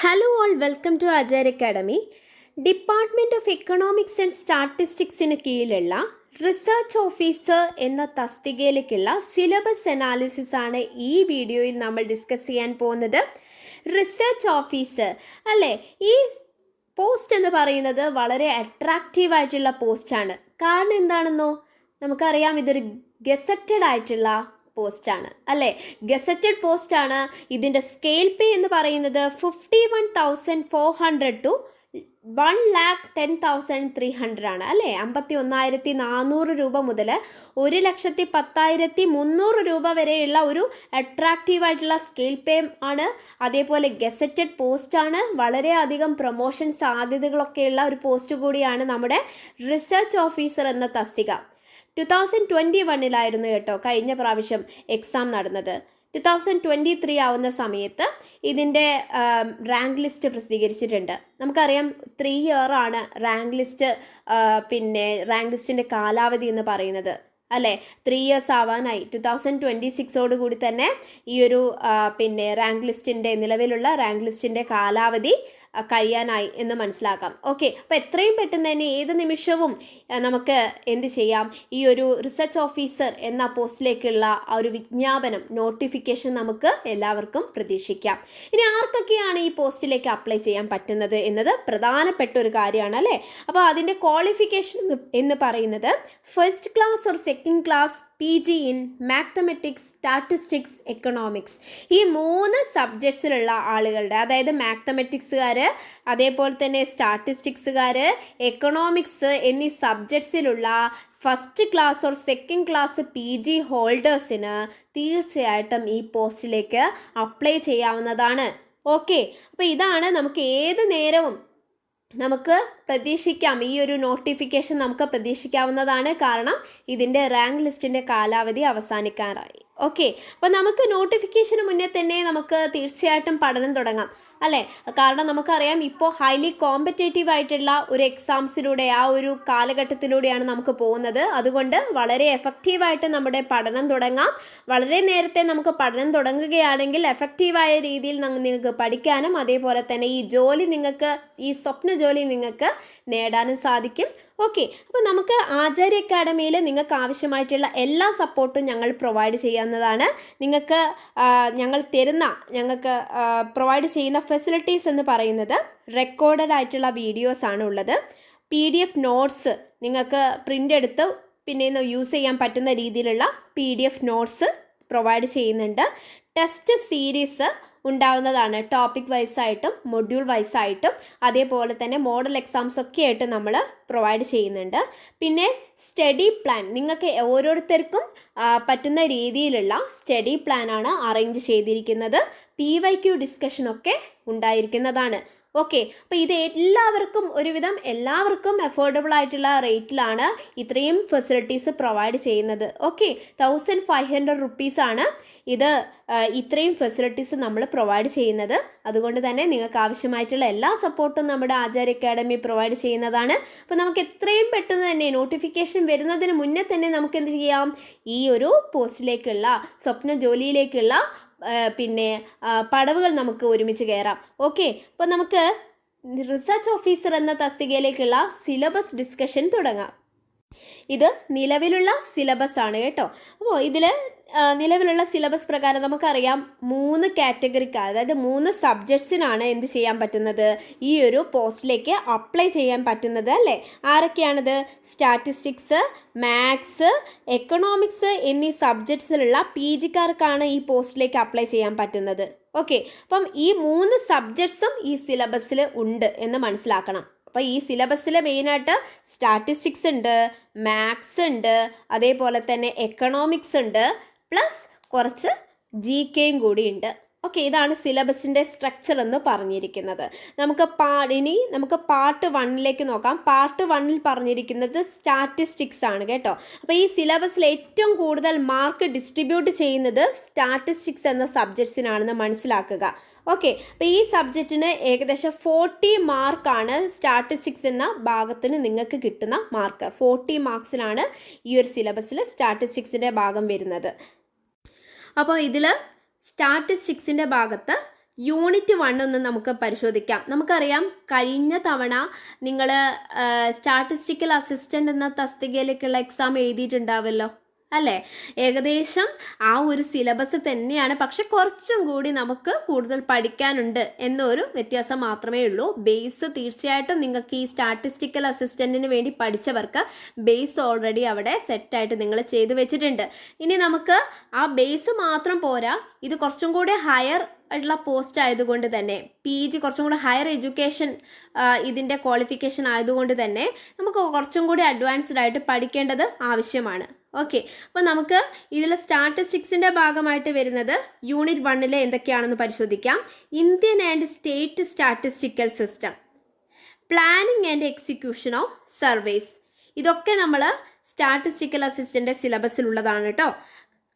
Hello all welcome to Ajayar academy department of economics and സ്റ്റാറ്റിസ്റ്റിക്സിന് കീഴിലുള്ള research officer എന്ന തസ്തികയിലേക്കുള്ള syllabus analysis ആണ് ഈ വീഡിയോയിൽ നമ്മൾ ഡിസ്കസ് ചെയ്യാൻ പോകുന്നത്. റിസർച്ച് ഓഫീസർ അല്ലേ? ഈ പോസ്റ്റ് എന്ന് പറയുന്നത് വളരെ അട്രാക്റ്റീവ് ആയിട്ടുള്ള പോസ്റ്റാണ് കാരണം എന്താണെന്നോ? നമുക്കറിയാം ഇതൊരു ഗസറ്റഡ് ആയിട്ടുള്ള പോസ്റ്റാണ്. അല്ലേ? ഗസറ്റഡ് പോസ്റ്റാണ് ഇതിന്റെ സ്കെയിൽ പേ എന്ന് പറയുന്നത് fifty one thousand four hundred to one lakh ten thousand three hundred ആണ്. അല്ലേ? അമ്പത്തി ഒന്നായിരത്തി നാനൂറ് രൂപ മുതൽ ഒരു ലക്ഷത്തി പത്തായിരത്തി മുന്നൂറ് രൂപ വരെയുള്ള ഒരു അട്രാക്റ്റീവ് ആയിട്ടുള്ള സ്കെയിൽ പേ ആണ്. അതേപോലെ ഗസറ്റഡ് പോസ്റ്റാണ്. വളരെയധികം പ്രൊമോഷൻ സാധ്യതകളൊക്കെയുള്ള ഒരു പോസ്റ്റ് കൂടിയാണ് നമ്മുടെ റിസർച്ച് ഓഫീസർ എന്ന തസ്തിക. ടു തൗസൻഡ് ട്വന്റി വണ്ണിലായിരുന്നു കേട്ടോ കഴിഞ്ഞ പ്രാവശ്യം എക്സാം നടന്നത്. ടു തൗസൻഡ് ട്വന്റി ത്രീ ആവുന്ന സമയത്ത് ഇതിന്റെ റാങ്ക് ലിസ്റ്റ് പ്രസിദ്ധീകരിച്ചിട്ടുണ്ട്. നമുക്കറിയാം ത്രീ ഇയർ ആണ് റാങ്ക് ലിസ്റ്റ് പിന്നെ റാങ്ക് ലിസ്റ്റിന്റെ കാലാവധി എന്ന് പറയുന്നത്. അല്ലേ? ത്രീ ഇയേഴ്സ് ആവാനായി. ടു തൗസൻഡ് ട്വന്റി സിക്സോട് കൂടി തന്നെ ഈ ഒരു പിന്നെ റാങ്ക് ലിസ്റ്റിന്റെ നിലവിലുള്ള റാങ്ക് ലിസ്റ്റിന്റെ കാലാവധി കഴിയാനായി എന്ന് മനസ്സിലാക്കാം. ഓക്കെ അപ്പോൾ എത്രയും പെട്ടെന്ന് തന്നെ ഏത് നിമിഷവും നമുക്ക് എന്ത് ചെയ്യാം? ഈ ഒരു റിസർച്ച് ഓഫീസർ എന്ന പോസ്റ്റിലേക്കുള്ള ആ ഒരു വിജ്ഞാപനം നോട്ടിഫിക്കേഷൻ നമുക്ക് എല്ലാവർക്കും പ്രതീക്ഷിക്കാം. ഇനി ആർക്കൊക്കെയാണ് ഈ പോസ്റ്റിലേക്ക് അപ്ലൈ ചെയ്യാൻ പറ്റുന്നത് എന്നത് പ്രധാനപ്പെട്ട ഒരു കാര്യമാണ് അല്ലേ? അപ്പോൾ അതിന്റെ ക്വാളിഫിക്കേഷൻ എന്ന് പറയുന്നത് ഫസ്റ്റ് ക്ലാസ് ഒരു second class P G in mathematics statistics economics ഈ മൂന്ന് സബ്ജക്ട്സിലുള്ള ആളുകളുടെ അതായത് മാത്തമെറ്റിക്സുകാർ അതേപോലെ തന്നെ സ്റ്റാറ്റിസ്റ്റിക്സുകാർ എക്കണോമിക്സ് എന്നീ സബ്ജക്ട്സിലുള്ള first class or second class P G ഹോൾഡേഴ്സിന് തീർച്ചയായിട്ടും ഈ പോസ്റ്റിലേക്ക് അപ്ലൈ ചെയ്യാവുന്നതാണ്. ഓക്കെ അപ്പോൾ ഇതാണ് നമുക്ക് ഏത് നേരവും നമുക്ക് പ്രതീക്ഷിക്കാം. ഈ ഒരു നോട്ടിഫിക്കേഷൻ നമുക്ക് പ്രതീക്ഷിക്കാവുന്നതാണ്. കാരണം ഇതിന്റെ റാങ്ക് ലിസ്റ്റിന്റെ കാലാവധി അവസാനിക്കാറായി. ഓക്കെ അപ്പോൾ നമുക്ക് നോട്ടിഫിക്കേഷന് മുന്നേ തന്നെ നമുക്ക് തീർച്ചയായിട്ടും പഠനം തുടങ്ങാം. അല്ലേ? കാരണം നമുക്കറിയാം ഇപ്പോൾ ഹൈലി കോമ്പറ്റേറ്റീവ് ആയിട്ടുള്ള ഒരു എക്സാംസിലൂടെ ആ ഒരു കാലഘട്ടത്തിലൂടെയാണ് നമുക്ക് പോകുന്നത്. അതുകൊണ്ട് വളരെ എഫക്റ്റീവായിട്ട് നമ്മുടെ പഠനം തുടങ്ങാം. വളരെ നേരത്തെ നമുക്ക് പഠനം തുടങ്ങുകയാണെങ്കിൽ എഫക്റ്റീവായ രീതിയിൽ നിങ്ങൾക്ക് പഠിക്കാനും അതേപോലെ തന്നെ ഈ ജോലി നിങ്ങൾക്ക് ഈ സ്വപ്ന ജോലി നിങ്ങൾക്ക് നേടാനും സാധിക്കും. ഓക്കെ അപ്പോൾ നമുക്ക് ആചാര്യ അക്കാഡമിയിൽ നിങ്ങൾക്ക് ആവശ്യമായിട്ടുള്ള എല്ലാ സപ്പോർട്ടും ഞങ്ങൾ പ്രൊവൈഡ് ചെയ്യാവുന്നതാണ്. നിങ്ങൾക്ക് ഞങ്ങൾ തരുന്ന ഞങ്ങൾക്ക് പ്രൊവൈഡ് ചെയ്യുന്ന ഫെസിലിറ്റീസ് എന്ന് പറയുന്നത് റെക്കോർഡഡ് ആയിട്ടുള്ള വീഡിയോസ് ആണ് ഉള്ളത്. പി ഡി എഫ് നോട്ട്സ് നിങ്ങൾക്ക് പ്രിന്റ് എടുത്ത് പിന്നെ യൂസ് ചെയ്യാൻ പറ്റുന്ന രീതിയിലുള്ള P D F notes provide ചെയ്യുന്നുണ്ട്. ടെസ്റ്റ് സീരീസ് ഉണ്ടാവുന്നതാണ്. ടോപ്പിക് വൈസായിട്ടും മൊഡ്യൂൾ വൈസായിട്ടും അതേപോലെ തന്നെ മോഡൽ എക്സാംസ് ഒക്കെ ആയിട്ട് നമ്മൾ പ്രൊവൈഡ് ചെയ്യുന്നുണ്ട്. പിന്നെ സ്റ്റഡി പ്ലാൻ നിങ്ങൾക്ക് ഓരോരുത്തർക്കും പറ്റുന്ന രീതിയിലുള്ള സ്റ്റഡി പ്ലാനാണ് അറേഞ്ച് ചെയ്തിരിക്കുന്നത്. പി വൈ ക്യു ഡിസ്കഷനൊക്കെ ഉണ്ടായിരിക്കുന്നതാണ്. ഓക്കെ അപ്പോൾ ഇത് എല്ലാവർക്കും ഒരുവിധം എല്ലാവർക്കും അഫോർഡബിൾ ആയിട്ടുള്ള റേറ്റിലാണ് ഇത്രയും ഫെസിലിറ്റീസ് പ്രൊവൈഡ് ചെയ്യുന്നത്. ഓക്കെ തൗസൻഡ് ഫൈവ് ഹൺഡ്രഡ് റുപ്പീസാണ് ഇത് ഇത്രയും ഫെസിലിറ്റീസ് നമ്മൾ പ്രൊവൈഡ് ചെയ്യുന്നത്. അതുകൊണ്ട് തന്നെ നിങ്ങൾക്ക് ആവശ്യമായിട്ടുള്ള എല്ലാ സപ്പോർട്ടും നമ്മുടെ ആചാര്യ അക്കാഡമി പ്രൊവൈഡ് ചെയ്യുന്നതാണ്. അപ്പോൾ നമുക്ക് എത്രയും പെട്ടെന്ന് തന്നെ നോട്ടിഫിക്കേഷൻ വരുന്നതിന് മുന്നേ തന്നെ നമുക്ക് എന്ത് ചെയ്യാം? ഈ ഒരു പോസ്റ്റിലേക്കുള്ള സ്വപ്ന ജോലിയിലേക്കുള്ള പിന്നെ പടവുകൾ നമുക്ക് ഒരുമിച്ച് കയറാം ഓക്കെ അപ്പോൾ നമുക്ക് റിസർച്ച് ഓഫീസർ എന്ന തസ്തികയിലേക്കുള്ള സിലബസ് ഡിസ്കഷൻ തുടങ്ങാം. ഇത് നിലവിലുള്ള സിലബസ് ആണ് കേട്ടോ. അപ്പോൾ ഇതിൽ നിലവിലുള്ള സിലബസ് പ്രകാരം നമുക്കറിയാം മൂന്ന് കാറ്റഗറിക്ക് അതായത് മൂന്ന് സബ്ജക്ട്സിനാണ് എന്ത് ചെയ്യാൻ പറ്റുന്നത്? ഈ ഒരു പോസ്റ്റിലേക്ക് അപ്ലൈ ചെയ്യാൻ പറ്റുന്നത് അല്ലേ? ആരൊക്കെയാണത്? സ്റ്റാറ്റിസ്റ്റിക്സ് മാത്സ് എക്കണോമിക്സ് എന്നീ സബ്ജക്ട്സിലുള്ള പി ജിക്കാർക്കാണ് ഈ പോസ്റ്റിലേക്ക് അപ്ലൈ ചെയ്യാൻ പറ്റുന്നത്. ഓക്കെ അപ്പം ഈ മൂന്ന് സബ്ജക്ട്സും ഈ സിലബസിൽ ഉണ്ട് എന്ന് മനസ്സിലാക്കണം. അപ്പോൾ ഈ സിലബസിൽ മെയിനായിട്ട് സ്റ്റാറ്റിസ്റ്റിക്സ് ഉണ്ട് മാത്സ് ഉണ്ട് അതേപോലെ തന്നെ എക്കണോമിക്സ് ഉണ്ട് പ്ലസ് കുറച്ച് ജി കെയും കൂടി ഉണ്ട് ഓക്കെ ഇതാണ് സിലബസിന്റെ സ്ട്രക്ചർ എന്ന് പറഞ്ഞിരിക്കുന്നത്. നമുക്ക് പാ ഇനി നമുക്ക് പാർട്ട് വണ്ണിലേക്ക് നോക്കാം. പാർട്ട് വണ്ണിൽ പറഞ്ഞിരിക്കുന്നത് സ്റ്റാറ്റിസ്റ്റിക്സ് ആണ് കേട്ടോ. അപ്പോൾ ഈ സിലബസിൽ ഏറ്റവും കൂടുതൽ മാർക്ക് ഡിസ്ട്രിബ്യൂട്ട് ചെയ്യുന്നത് സ്റ്റാറ്റിസ്റ്റിക്സ് എന്ന സബ്ജക്ട്സിനാണെന്ന് മനസ്സിലാക്കുക. ഓക്കെ അപ്പോൾ ഈ സബ്ജക്റ്റിന് ഏകദേശം ഫോർട്ടി മാർക്കാണ് സ്റ്റാറ്റിസ്റ്റിക്സ് എന്ന ഭാഗത്തിന് നിങ്ങൾക്ക് കിട്ടുന്ന മാർക്ക് ഫോർട്ടി മാർക്സിനാണ് ഈ ഒരു സിലബസിൽ സ്റ്റാറ്റിസ്റ്റിക്സിന്റെ ഭാഗം വരുന്നത്. അപ്പോൾ ഇതിൽ സ്റ്റാറ്റിസ്റ്റിക്സിന്റെ ഭാഗത്ത് യൂണിറ്റ് വൺ ഒന്ന് നമുക്ക് പരിശോധിക്കാം. നമുക്കറിയാം കഴിഞ്ഞ തവണ നിങ്ങൾ സ്റ്റാറ്റിസ്റ്റിക്കൽ അസിസ്റ്റന്റ് എന്ന തസ്തികയിലേക്കുള്ള എക്സാം എഴുതിയിട്ടുണ്ടാവല്ലോ. അല്ലേ? ഏകദേശം ആ ഒരു സിലബസ് തന്നെയാണ്. പക്ഷെ കുറച്ചും കൂടി നമുക്ക് കൂടുതൽ പഠിക്കാനുണ്ട് എന്നൊരു വ്യത്യാസം മാത്രമേ ഉള്ളൂ. ബേസ് തീർച്ചയായിട്ടും നിങ്ങൾക്ക് ഈ സ്റ്റാറ്റിസ്റ്റിക്കൽ അസിസ്റ്റന്റിന് വേണ്ടി പഠിച്ചവർക്ക് ബേസ് ഓൾറെഡി അവിടെ സെറ്റായിട്ട് നിങ്ങൾ ചെയ്തു വെച്ചിട്ടുണ്ട്. ഇനി നമുക്ക് ആ ബേസ് മാത്രം പോരാ. ഇത് കുറച്ചും കൂടി ഹയർ ആയിട്ടുള്ള പോസ്റ്റ് ആയതുകൊണ്ട് തന്നെ പി ജി കുറച്ചും കൂടി ഹയർ എഡ്യൂക്കേഷൻ ഇതിന്റെ ക്വാളിഫിക്കേഷൻ ആയതുകൊണ്ട് തന്നെ നമുക്ക് കുറച്ചും കൂടി അഡ്വാൻസ്ഡ് ആയിട്ട് പഠിക്കേണ്ടത് ആവശ്യമാണ്. ഓക്കെ. അപ്പോൾ നമുക്ക് ഇതിൽ സ്റ്റാറ്റിസ്റ്റിക്സിന്റെ ഭാഗമായിട്ട് വരുന്നത് യൂണിറ്റ് വണ്ണിൽ എന്തൊക്കെയാണെന്ന് പരിശോധിക്കാം. Indian and state statistical system. Planning and execution of surveys. ഇതൊക്കെ നമ്മൾ സ്റ്റാറ്റിസ്റ്റിക്കൽ അസിസ്റ്റന്റെ സിലബസിലുള്ളതാണ് കേട്ടോ.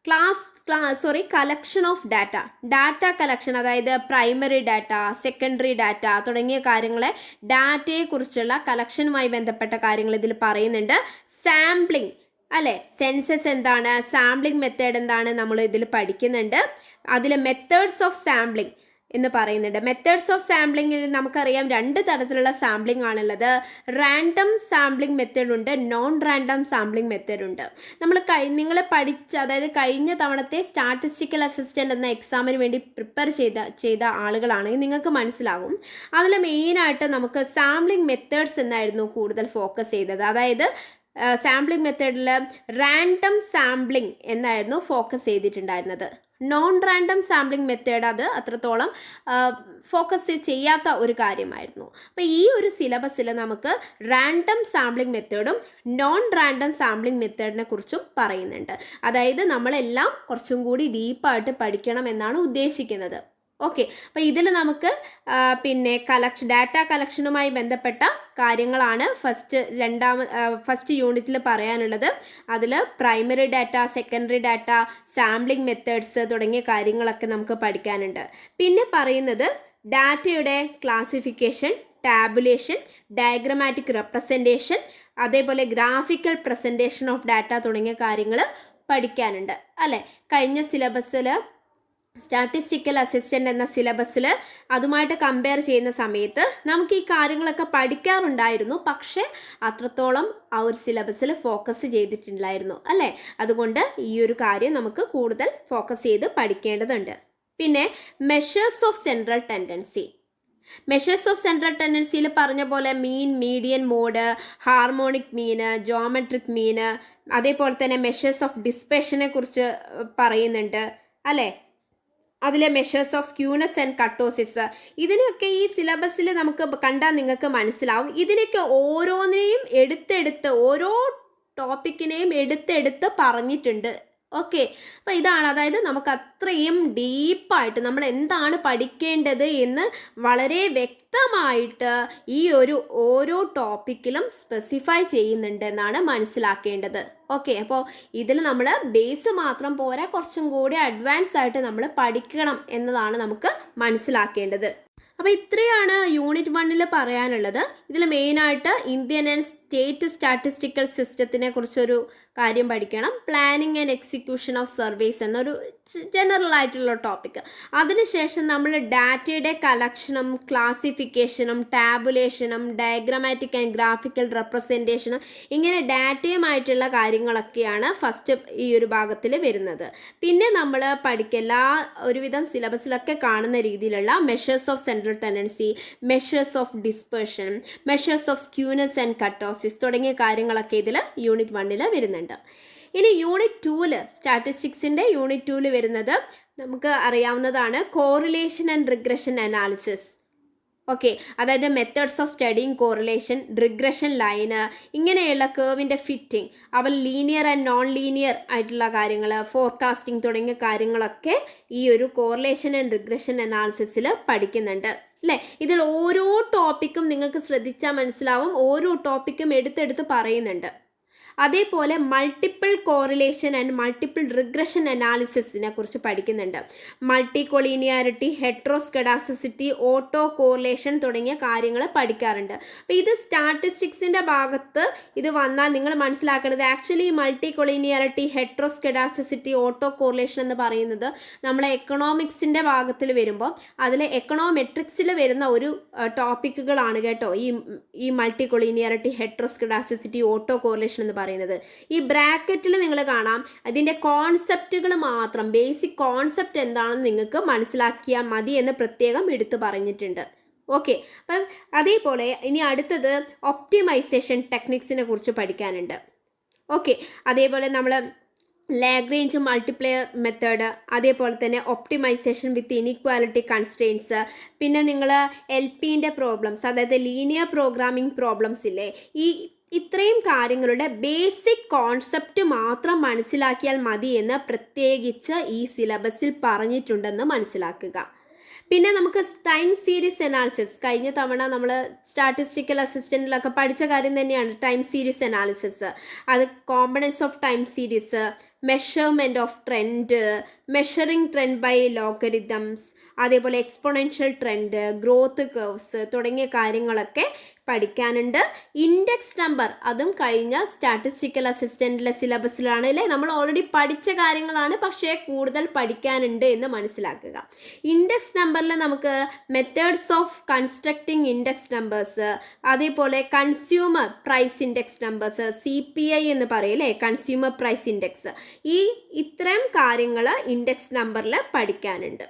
ക്ലാസ് ക്ലാ sorry collection of data. Data collection അതായത് പ്രൈമറി ഡാറ്റ സെക്കൻഡറി ഡാറ്റ തുടങ്ങിയ കാര്യങ്ങളെ ഡാറ്റയെക്കുറിച്ചുള്ള കളക്ഷനുമായി ബന്ധപ്പെട്ട കാര്യങ്ങൾ ഇതിൽ പറയുന്നുണ്ട്. സാമ്പിളിംഗ് അല്ലേ? സെൻസസ് എന്താണ്? സാമ്പിളിംഗ് മെത്തേഡ് എന്താണ് നമ്മൾ ഇതിൽ പഠിക്കുന്നുണ്ട്. അതിൽ മെത്തേഡ്സ് ഓഫ് സാമ്പിളിംഗ് എന്ന് പറയുന്നുണ്ട്. മെത്തേഡ്സ് ഓഫ് സാമ്പിളിങ്ങിൽ നമുക്കറിയാം രണ്ട് തരത്തിലുള്ള സാമ്പിളിംഗ് ആണുള്ളത്. റാൻഡം സാമ്പിളിംഗ് മെത്തേഡ് ഉണ്ട്. നോൺ റാൻഡം സാമ്പിളിംഗ് മെത്തേഡ് ഉണ്ട്. നമ്മൾ കൈ നിങ്ങൾ പഠിച്ച അതായത് കഴിഞ്ഞ തവണത്തെ സ്റ്റാറ്റിസ്റ്റിക്കൽ അസിസ്റ്റന്റ് എന്ന എക്സാമിന് വേണ്ടി പ്രിപ്പയർ ചെയ്ത ചെയ്ത ആളുകളാണെങ്കിൽ നിങ്ങൾക്ക് മനസ്സിലാകും അതിൽ മെയിനായിട്ട് നമുക്ക് സാമ്പിളിംഗ് മെത്തേഡ്സ് എന്നായിരുന്നു കൂടുതൽ ഫോക്കസ് ചെയ്തത്. അതായത് സാമ്പിളിംഗ് മെത്തേഡിൽ റാൻഡം സാമ്പിളിംഗ് എന്നായിരുന്നു ഫോക്കസ് ചെയ്തിട്ടുണ്ടായിരുന്നത്. നോൺ റാൻഡം സാമ്പിളിംഗ് മെത്തേഡ് അത് അത്രത്തോളം ഫോക്കസ് ചെയ്യാത്ത ഒരു കാര്യമായിരുന്നു. അപ്പോൾ ഈ ഒരു സിലബസിൽ നമുക്ക് റാൻഡം സാമ്പിളിംഗ് മെത്തേഡും നോൺ റാൻഡം സാമ്പിളിംഗ് മെത്തേഡിനെ കുറിച്ചും പറയുന്നുണ്ട്. അതായത് നമ്മളെല്ലാം കുറച്ചും കൂടി ഡീപ്പായിട്ട് പഠിക്കണം എന്നാണ് ഉദ്ദേശിക്കുന്നത്. ഓക്കെ അപ്പോൾ ഇതിൽ നമുക്ക് പിന്നെ കളക്ഷൻ ഡാറ്റ കളക്ഷനുമായി ബന്ധപ്പെട്ട കാര്യങ്ങളാണ് ഫസ്റ്റ് രണ്ടാമ ഫസ്റ്റ് യൂണിറ്റിൽ പറയാനുള്ളത്. അതിൽ primary data secondary data sampling methods തുടങ്ങിയ കാര്യങ്ങളൊക്കെ നമുക്ക് പഠിക്കാനുണ്ട്. പിന്നെ പറയുന്നത് ഡാറ്റയുടെ ക്ലാസിഫിക്കേഷൻ ടാബുലേഷൻ ഡയഗ്രമാറ്റിക് റെപ്രസെന്റേഷൻ അതേപോലെ ഗ്രാഫിക്കൽ പ്രസന്റേഷൻ ഓഫ് ഡാറ്റ തുടങ്ങിയ കാര്യങ്ങൾ പഠിക്കാനുണ്ട്. അല്ലേ? കഴിഞ്ഞ സിലബസിൽ സ്റ്റാറ്റിസ്റ്റിക്കൽ അസിസ്റ്റന്റ് എന്ന സിലബസിൽ അതുമായിട്ട് കമ്പയർ ചെയ്യുന്ന സമയത്ത് നമുക്ക് ഈ കാര്യങ്ങളൊക്കെ പഠിക്കാറുണ്ടായിരുന്നു. പക്ഷേ അത്രത്തോളം ആ ഒരു സിലബസിൽ ഫോക്കസ് ചെയ്തിട്ടുണ്ടായിരുന്നു അല്ലേ? അതുകൊണ്ട് ഈ ഒരു കാര്യം നമുക്ക് കൂടുതൽ ഫോക്കസ് ചെയ്ത് പഠിക്കേണ്ടതുണ്ട്. പിന്നെ measures of central tendency measures of central ടെൻഡൻസിയിൽ പറഞ്ഞ പോലെ mean median mode harmonic mean geometric mean അതേപോലെ തന്നെ മെഷേഴ്സ് ഓഫ് ഡിസ്പെഷനെ കുറിച്ച് പറയുന്നുണ്ട് അല്ലേ? അതിലെ measures of skewness and kurtosis ഇതിനൊക്കെ ഈ സിലബസിൽ നമുക്ക് കണ്ടാൽ നിങ്ങൾക്ക് മനസ്സിലാവും. ഇതിനൊക്കെ ഓരോന്നിനെയും എടുത്തെടുത്ത് ഓരോ ടോപ്പിക്കിനെയും എടുത്തെടുത്ത് പറഞ്ഞിട്ടുണ്ട്. ഓക്കെ അപ്പോൾ ഇതാണ് അതായത് നമുക്ക് അത്രയും ഡീപ്പായിട്ട് നമ്മൾ എന്താണ് പഠിക്കേണ്ടത് എന്ന് വളരെ വ്യക്തമായിട്ട് ഈ ഒരു ഓരോ ടോപ്പിക്കിലും സ്പെസിഫൈ ചെയ്യുന്നുണ്ട് എന്നാണ് മനസ്സിലാക്കേണ്ടത്. ഓക്കെ അപ്പോൾ ഇതിൽ നമ്മൾ ബേസ് മാത്രം പോരാ കുറച്ചും കൂടി അഡ്വാൻസ് ആയിട്ട് നമ്മൾ പഠിക്കണം എന്നതാണ് നമുക്ക് മനസ്സിലാക്കേണ്ടത്. അപ്പോൾ ഇത്രയാണ് യൂണിറ്റ് വണ്ണിൽ പറയാനുള്ളത്. ഇതിൽ മെയിനായിട്ട് ഇന്ത്യൻ ആൻഡ് സ്റ്റേറ്റ് സ്റ്റാറ്റിസ്റ്റിക്കൽ സിസ്റ്റത്തിനെ കുറിച്ചൊരു കാര്യം പഠിക്കണം. Planning and execution of service എന്നൊരു ജനറൽ ആയിട്ടുള്ള ടോപ്പിക് അതിനുശേഷം നമ്മൾ ഡാറ്റയുടെ കളക്ഷനും ക്ലാസിഫിക്കേഷനും ടാബുലേഷനും ഡയഗ്രമാറ്റിക് ആൻഡ് ഗ്രാഫിക്കൽ റെപ്രസെന്റേഷനും ഇങ്ങനെ ഡാറ്റയുമായിട്ടുള്ള കാര്യങ്ങളൊക്കെയാണ് ഫസ്റ്റ് ഈ ഒരു ഭാഗത്തിൽ വരുന്നത്. പിന്നെ നമ്മൾ പഠിക്കല ഒരുവിധം സിലബസിലൊക്കെ കാണുന്ന രീതിയിലുള്ള measures of central tendency measures of dispersion measures of skewness and kurtosis തുടങ്ങിയ കാര്യങ്ങളൊക്കെ ഇതിൽ യൂണിറ്റ് വണ്ണിൽ വരുന്നുണ്ട്. ഇനി യൂണിറ്റ് ടൂൽ സ്റ്റാറ്റിസ്റ്റിക്സിന്റെ യൂണിറ്റ് ടൂൽ വരുന്നത് നമുക്ക് അറിയാവുന്നതാണ് correlation and regression analysis okay അതായത് methods of studying correlation regression line ഇങ്ങനെയുള്ള കേവിന്റെ ഫിറ്റിംഗ് അവ ലീനിയർ ആൻഡ് നോൺ ലീനിയർ ആയിട്ടുള്ള കാര്യങ്ങൾ ഫോർകാസ്റ്റിംഗ് തുടങ്ങിയ കാര്യങ്ങളൊക്കെ ഈ ഒരു കോറിലേഷൻ ആൻഡ് റിഗ്രഷൻ അനാലിസിസിൽ പഠിക്കുന്നുണ്ട്. അല്ലേ? ഇതിൽ ഓരോ ടോപ്പിക്കും നിങ്ങൾക്ക് ശ്രദ്ധിച്ചാൽ മനസ്സിലാവും. ഓരോ ടോപ്പിക്കും എടുത്തെടുത്ത് പറയുന്നുണ്ട്. അതേപോലെ multiple correlation and multiple regression അനാലിസിസിനെ കുറിച്ച് പഠിക്കുന്നുണ്ട്. Multicollinearity heteroscedasticity autocorrelation തുടങ്ങിയ കാര്യങ്ങൾ പഠിക്കാറുണ്ട്. അപ്പോൾ ഇത് സ്റ്റാറ്റിസ്റ്റിക്സിന്റെ ഭാഗത്ത് ഇത് വന്നാൽ നിങ്ങൾ മനസ്സിലാക്കേണ്ടത് actually multicollinearity heteroscedasticity autocorrelation എന്ന് പറയുന്നത് നമ്മളെ എക്കണോമിക്സിന്റെ ഭാഗത്തിൽ വരുമ്പോൾ അതിൽ എക്കണോമെട്രിക്സിൽ വരുന്ന ഒരു ടോപ്പിക്കുകളാണ് കേട്ടോ ഈ ഈ multicollinearity heteroscedasticity autocorrelation എന്ന് പറയുന്നത്. ഈ ബ്രാക്കറ്റിൽ നിങ്ങൾ കാണാം. അതിന്റെ കോൺസെപ്റ്റുകൾ മാത്രം ബേസിക് കോൺസെപ്റ്റ് എന്താണെന്ന് നിങ്ങൾക്ക് മനസ്സിലാക്കിയാൽ മതി എന്ന് പ്രത്യേകം എടുത്തു പറഞ്ഞിട്ടുണ്ട്. ഓക്കെ അപ്പം അതേപോലെ ഇനി അടുത്തത് ഒപ്റ്റിമൈസേഷൻ ടെക്നിക്സിനെ കുറിച്ച് പഠിക്കാനുണ്ട്. ഓക്കെ അതേപോലെ നമ്മൾ ലാഗ്രേഞ്ച് മൾട്ടിപ്ലയർ മെത്തേഡ് അതേപോലെ തന്നെ ഒപ്റ്റിമൈസേഷൻ വിത്ത് ഇനിക്വാലിറ്റി കൺസ്ട്രെയിൻസ് പിന്നെ നിങ്ങൾ എൽ പിന്റെ പ്രോബ്ലംസ് അതായത് ലീനിയർ പ്രോഗ്രാമിംഗ് പ്രോബ്ലംസ് ഇല്ലേ? ഈ ഇത്രയും കാര്യങ്ങളുടെ ബേസിക് കോൺസെപ്റ്റ് മാത്രം മനസ്സിലാക്കിയാൽ മതി എന്ന് പ്രത്യേകിച്ച് ഈ സിലബസിൽ പറഞ്ഞിട്ടുണ്ടെന്ന് മനസ്സിലാക്കുക. പിന്നെ നമുക്ക് ടൈം സീരീസ് അനാലിസിസ് കഴിഞ്ഞ തവണ നമ്മൾ സ്റ്റാറ്റിസ്റ്റിക്കൽ അസിസ്റ്റന്റിലൊക്കെ പഠിച്ച കാര്യം തന്നെയാണ് ടൈം സീരീസ് അനാലിസിസ് അത് components of time series measurement of trend measuring trend by logarithms അതേപോലെ എക്സ്പൊണൻഷ്യൽ ട്രെൻഡ് ഗ്രോത്ത് കേവ്സ് തുടങ്ങിയ കാര്യങ്ങളൊക്കെ പഠിക്കാനുണ്ട്. ഇൻഡെക്സ് നമ്പർ അതും കഴിഞ്ഞ സ്റ്റാറ്റിസ്റ്റിക്കൽ അസിസ്റ്റന്റിലെ സിലബസിലാണ് അല്ലേ? നമ്മൾ ഓൾറെഡി പഠിച്ച കാര്യങ്ങളാണ് പക്ഷേ കൂടുതൽ പഠിക്കാനുണ്ട് എന്ന് മനസ്സിലാക്കുക. ഇൻഡെക്സ് നമ്പറിൽ നമുക്ക് methods of constructing index numbers അതേപോലെ consumer price index numbers C P I എന്ന് പറയില്ലേ കൺസ്യൂമർ പ്രൈസ് ഇൻഡെക്സ് ഈ ഇത്രയും കാര്യങ്ങൾ ഇൻഡെക്സ് നമ്പറിൽ പഠിക്കാനുണ്ട്.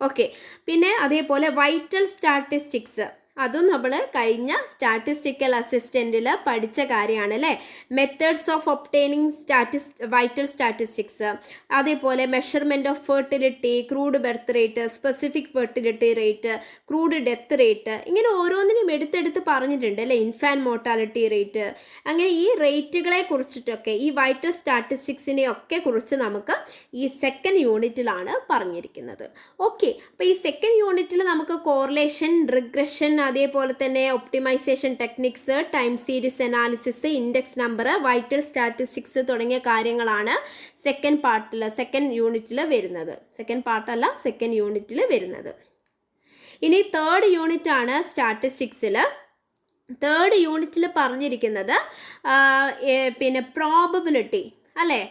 ഓക്കെ പിന്നെ അതേപോലെ വൈറ്റൽ സ്റ്റാറ്റിസ്റ്റിക്സ് അതും നമ്മൾ കഴിഞ്ഞ സ്റ്റാറ്റിസ്റ്റിക്കൽ അസിസ്റ്റന്റിൽ പഠിച്ച കാര്യമാണ് അല്ലേ methods of obtaining സ്റ്റാറ്റിസ് vital statistics അതേപോലെ measurement of fertility crude birth rate specific fertility rate crude death rate ഇങ്ങനെ ഓരോന്നിനും എടുത്തെടുത്ത് പറഞ്ഞിട്ടുണ്ട് അല്ലേ? ഇൻഫാൻ മോർട്ടാലിറ്റി റേറ്റ് അങ്ങനെ ഈ റേറ്റുകളെ കുറിച്ചിട്ടൊക്കെ ഈ വൈറ്റൽ സ്റ്റാറ്റിസ്റ്റിക്സിനെ ഒക്കെ കുറിച്ച് നമുക്ക് ഈ സെക്കൻഡ് യൂണിറ്റിലാണ് പറഞ്ഞിരിക്കുന്നത്. ഓക്കെ അപ്പോൾ ഈ സെക്കൻഡ് യൂണിറ്റിൽ നമുക്ക് കോറിലേഷൻ റിഗ്രഷൻ അതേപോലെ തന്നെ optimisation techniques time series analysis index number vital statistics തുടങ്ങിയ കാര്യങ്ങളാണ് സെക്കൻഡ് പാർട്ടിൽ സെക്കൻഡ് യൂണിറ്റിൽ വരുന്നത്. സെക്കൻഡ് പാർട്ടല്ല സെക്കൻഡ് യൂണിറ്റിൽ വരുന്നത്. ഇനി തേർഡ് യൂണിറ്റ് ആണ് സ്റ്റാറ്റിസ്റ്റിക്സിൽ തേർഡ് യൂണിറ്റിൽ പറഞ്ഞിരിക്കുന്നത് പിന്നെ പ്രോബബിലിറ്റി അല്ലേ?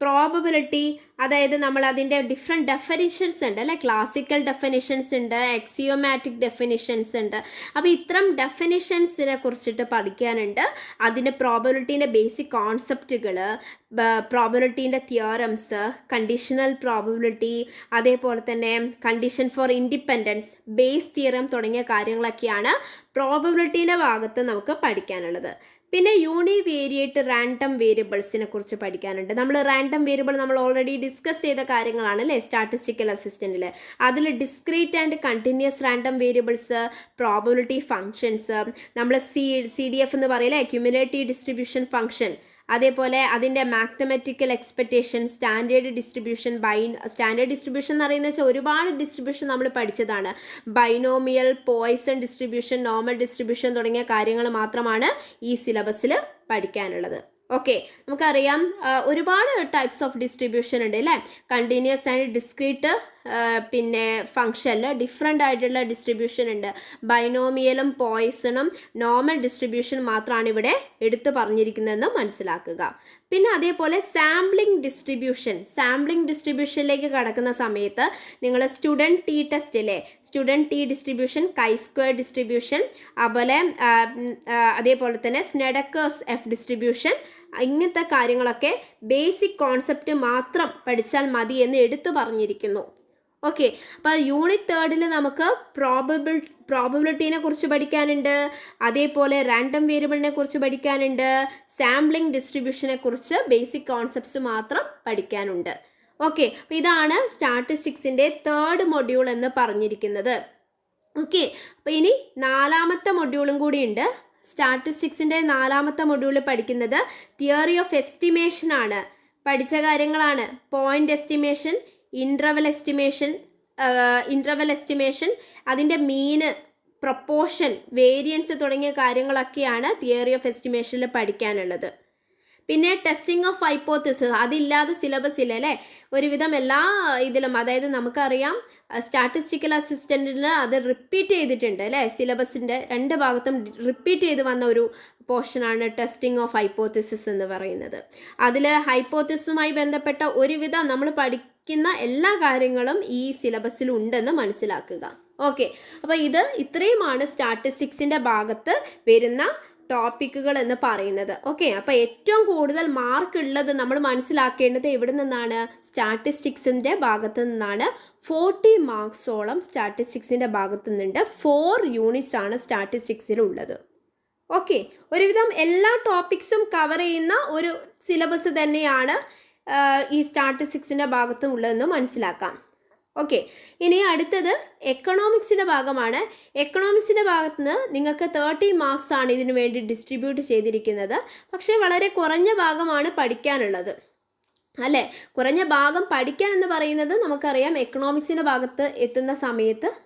പ്രോബബിലിറ്റി അതായത് നമ്മൾ അതിന്റെ ഡിഫറെന്റ് ഡെഫിനിഷൻസ് ഉണ്ട് അല്ലെ? ക്ലാസിക്കൽ ഡെഫിനിഷൻസ് ഉണ്ട് എക്സിയോമാറ്റിക് ഡെഫിനിഷൻസ് ഉണ്ട്. അപ്പോൾ ഇത്തരം ഡെഫിനിഷൻസിനെ കുറിച്ചിട്ട് പഠിക്കാനുണ്ട്. അതിന്റെ പ്രോബബിലിറ്റീന്റെ ബേസിക് കോൺസെപ്റ്റുകൾ പ്രോബബിലിറ്റീന്റെ തിയറംസ് കണ്ടീഷണൽ പ്രോബബിലിറ്റി അതേപോലെ തന്നെ condition for independence Bayes theorem തുടങ്ങിയ കാര്യങ്ങളൊക്കെയാണ് പ്രോബബിലിറ്റീന്റെ ഭാഗത്ത് നമുക്ക് പഠിക്കാനുള്ളത്. പിന്നെ യൂണി വേരിയേറ്റ് റാൻഡം വേരിയബിൾസിനെ കുറിച്ച് പഠിക്കാനുണ്ട്. നമ്മൾ റാൻഡം വേരിയബിൾ നമ്മൾ ഓൾറെഡി ഡിസ്കസ് ചെയ്ത കാര്യങ്ങളാണ് അല്ലേ? സ്റ്റാറ്റിസ്റ്റിക്കൽ അസിസ്റ്റന്റിൽ അതിൽ discrete and continuous random variables probability functions നമ്മൾ സി സി ഡി എഫ് എന്ന് പറയില്ലേ? ക്യുമുലേറ്റീവ് ഡിസ്ട്രിബ്യൂഷൻ ഫംഗ്ഷൻ അതേപോലെ അതിന്റെ mathematical expectation standard distribution by standard distribution എന്ന് പറയുന്നത് വെച്ചാൽ ഒരുപാട് ഡിസ്ട്രിബ്യൂഷൻ നമ്മൾ പഠിച്ചതാണ്. Binomial Poisson distribution normal distribution തുടങ്ങിയ കാര്യങ്ങൾ മാത്രമാണ് ഈ സിലബസിൽ പഠിക്കാനുള്ളത്. ഓക്കെ നമുക്കറിയാം ഒരുപാട് ടൈപ്സ് ഓഫ് ഡിസ്ട്രിബ്യൂഷൻ ഉണ്ട് അല്ലേ? കണ്ടിന്യൂസ് ആൻഡ് ഡിസ്ക്രീറ്റ് പിന്നെ ഫങ്ഷനിൽ ഡിഫറെന്റ് ആയിട്ടുള്ള ഡിസ്ട്രിബ്യൂഷൻ ഉണ്ട്. ബൈനോമിയലും പോയിസണും നോർമൽ ഡിസ്ട്രിബ്യൂഷൻ മാത്രമാണ് ഇവിടെ എടുത്തു പറഞ്ഞിരിക്കുന്നതെന്ന് മനസ്സിലാക്കുക. പിന്നെ അതേപോലെ സാമ്പിളിംഗ് ഡിസ്ട്രിബ്യൂഷൻ സാമ്പിളിംഗ് ഡിസ്ട്രിബ്യൂഷനിലേക്ക് കടക്കുന്ന സമയത്ത് നിങ്ങൾ സ്റ്റുഡന്റ് ടി ടെസ്റ്റ് അല്ലേ student T distribution chi square distribution അതുപോലെ അതേപോലെ തന്നെ സ്നെഡക്കേഴ്സ് എഫ് ഡിസ്ട്രിബ്യൂഷൻ ഇങ്ങനത്തെ കാര്യങ്ങളൊക്കെ ബേസിക് കോൺസെപ്റ്റ് മാത്രം പഠിച്ചാൽ മതി എന്ന് എടുത്തു പറഞ്ഞിരിക്കുന്നു. ഓക്കെ അപ്പോൾ യൂണിറ്റ് തേർഡിൽ നമുക്ക് പ്രോബബിൾ പ്രോബബിലിറ്റീനെ കുറിച്ച് പഠിക്കാനുണ്ട്. അതേപോലെ റാൻഡം വേരിയബിളിനെ കുറിച്ച് പഠിക്കാനുണ്ട്. സാമ്പിളിംഗ് ഡിസ്ട്രിബ്യൂഷനെ കുറിച്ച് ബേസിക് കോൺസെപ്റ്റ്സ് മാത്രം പഠിക്കാനുണ്ട്. ഓക്കെ അപ്പോൾ ഇതാണ് സ്റ്റാറ്റിസ്റ്റിക്സിന്റെ തേർഡ് മൊഡ്യൂൾ എന്ന് പറഞ്ഞിരിക്കുന്നത്. ഓക്കെ അപ്പോൾ ഇനി നാലാമത്തെ മൊഡ്യൂളും കൂടിയുണ്ട് സ്റ്റാറ്റിസ്റ്റിക്സിന്റെ നാലാമത്തെ മൊഡ്യൂളിൽ പഠിക്കുന്നത് തിയറി ഓഫ് എസ്റ്റിമേഷൻ ആണ്. പഠിച്ച കാര്യങ്ങളാണ്. Point estimation interval estimation interval estimation അതിന്റെ മീന് പ്രൊപ്പോർഷൻ വേരിയൻസ് തുടങ്ങിയ കാര്യങ്ങളൊക്കെയാണ് തിയറി ഓഫ് എസ്റ്റിമേഷനിൽ പഠിക്കാനുള്ളത്. പിന്നെ ടെസ്റ്റിംഗ് ഓഫ് ഹൈപ്പോത്തിസിസ് അതില്ലാതെ സിലബസ് ഇല്ല അല്ലേ? ഒരുവിധം എല്ലാ ഇതിലും അതായത് നമുക്കറിയാം സ്റ്റാറ്റിസ്റ്റിക്കൽ അസിസ്റ്റന്റിന് അത് റിപ്പീറ്റ് ചെയ്തിട്ടുണ്ട് അല്ലേ? സിലബസിന്റെ രണ്ട് ഭാഗത്തും റിപ്പീറ്റ് ചെയ്ത് വന്ന ഒരു പോർഷനാണ് ടെസ്റ്റിംഗ് ഓഫ് ഹൈപ്പോത്തിസിസ് എന്ന് പറയുന്നത്. അതിൽ ഹൈപ്പോത്തിസുമായി ബന്ധപ്പെട്ട ഒരുവിധം നമ്മൾ പഠിക്കുന്ന എല്ലാ കാര്യങ്ങളും ഈ സിലബസിൽ ഉണ്ടെന്ന് മനസ്സിലാക്കുക. ഓക്കെ അപ്പോൾ ഇത് ഇത്രയുമാണ് സ്റ്റാറ്റിസ്റ്റിക്സിന്റെ ഭാഗത്ത് വരുന്ന ടോപ്പിക്കുകൾ എന്ന് പറയുന്നത്. ഓക്കെ അപ്പോൾ ഏറ്റവും കൂടുതൽ മാർക്ക് ഉള്ളത് നമ്മൾ മനസ്സിലാക്കേണ്ടത് എവിടെ നിന്നാണ്? സ്റ്റാറ്റിസ്റ്റിക്സിന്റെ ഭാഗത്ത് നിന്നാണ്. ഫോർട്ടി മാർക്സോളം സ്റ്റാറ്റിസ്റ്റിക്സിന്റെ ഭാഗത്ത് നിന്നുണ്ട്. ഫോർ യൂണിറ്റ്സ് ആണ് സ്റ്റാറ്റിസ്റ്റിക്സിൽ ഉള്ളത്. ഓക്കെ ഒരുവിധം എല്ലാ ടോപ്പിക്സും കവർ ചെയ്യുന്ന ഒരു സിലബസ് തന്നെയാണ് ഈ സ്റ്റാറ്റിസ്റ്റിക്സിന്റെ ഭാഗത്തും ഉള്ളതെന്ന് മനസ്സിലാക്കാം. ഓക്കെ ഇനി അടുത്തത് എക്കണോമിക്സിന്റെ ഭാഗമാണ്. എക്കണോമിക്സിന്റെ ഭാഗത്ത് നിന്ന് നിങ്ങൾക്ക് തേർട്ടി മാർക്സ് ആണ് ഇതിനു വേണ്ടി ഡിസ്ട്രിബ്യൂട്ട് ചെയ്തിരിക്കുന്നത്. പക്ഷേ വളരെ കുറഞ്ഞ ഭാഗമാണ് പഠിക്കാനുള്ളത്. അല്ലേ? കുറഞ്ഞ ഭാഗം പഠിക്കാൻ എന്ന് പറയുന്നത് നമുക്കറിയാം എക്കണോമിക്സിന്റെ ഭാഗത്ത് എത്തുന്ന സമയത്ത്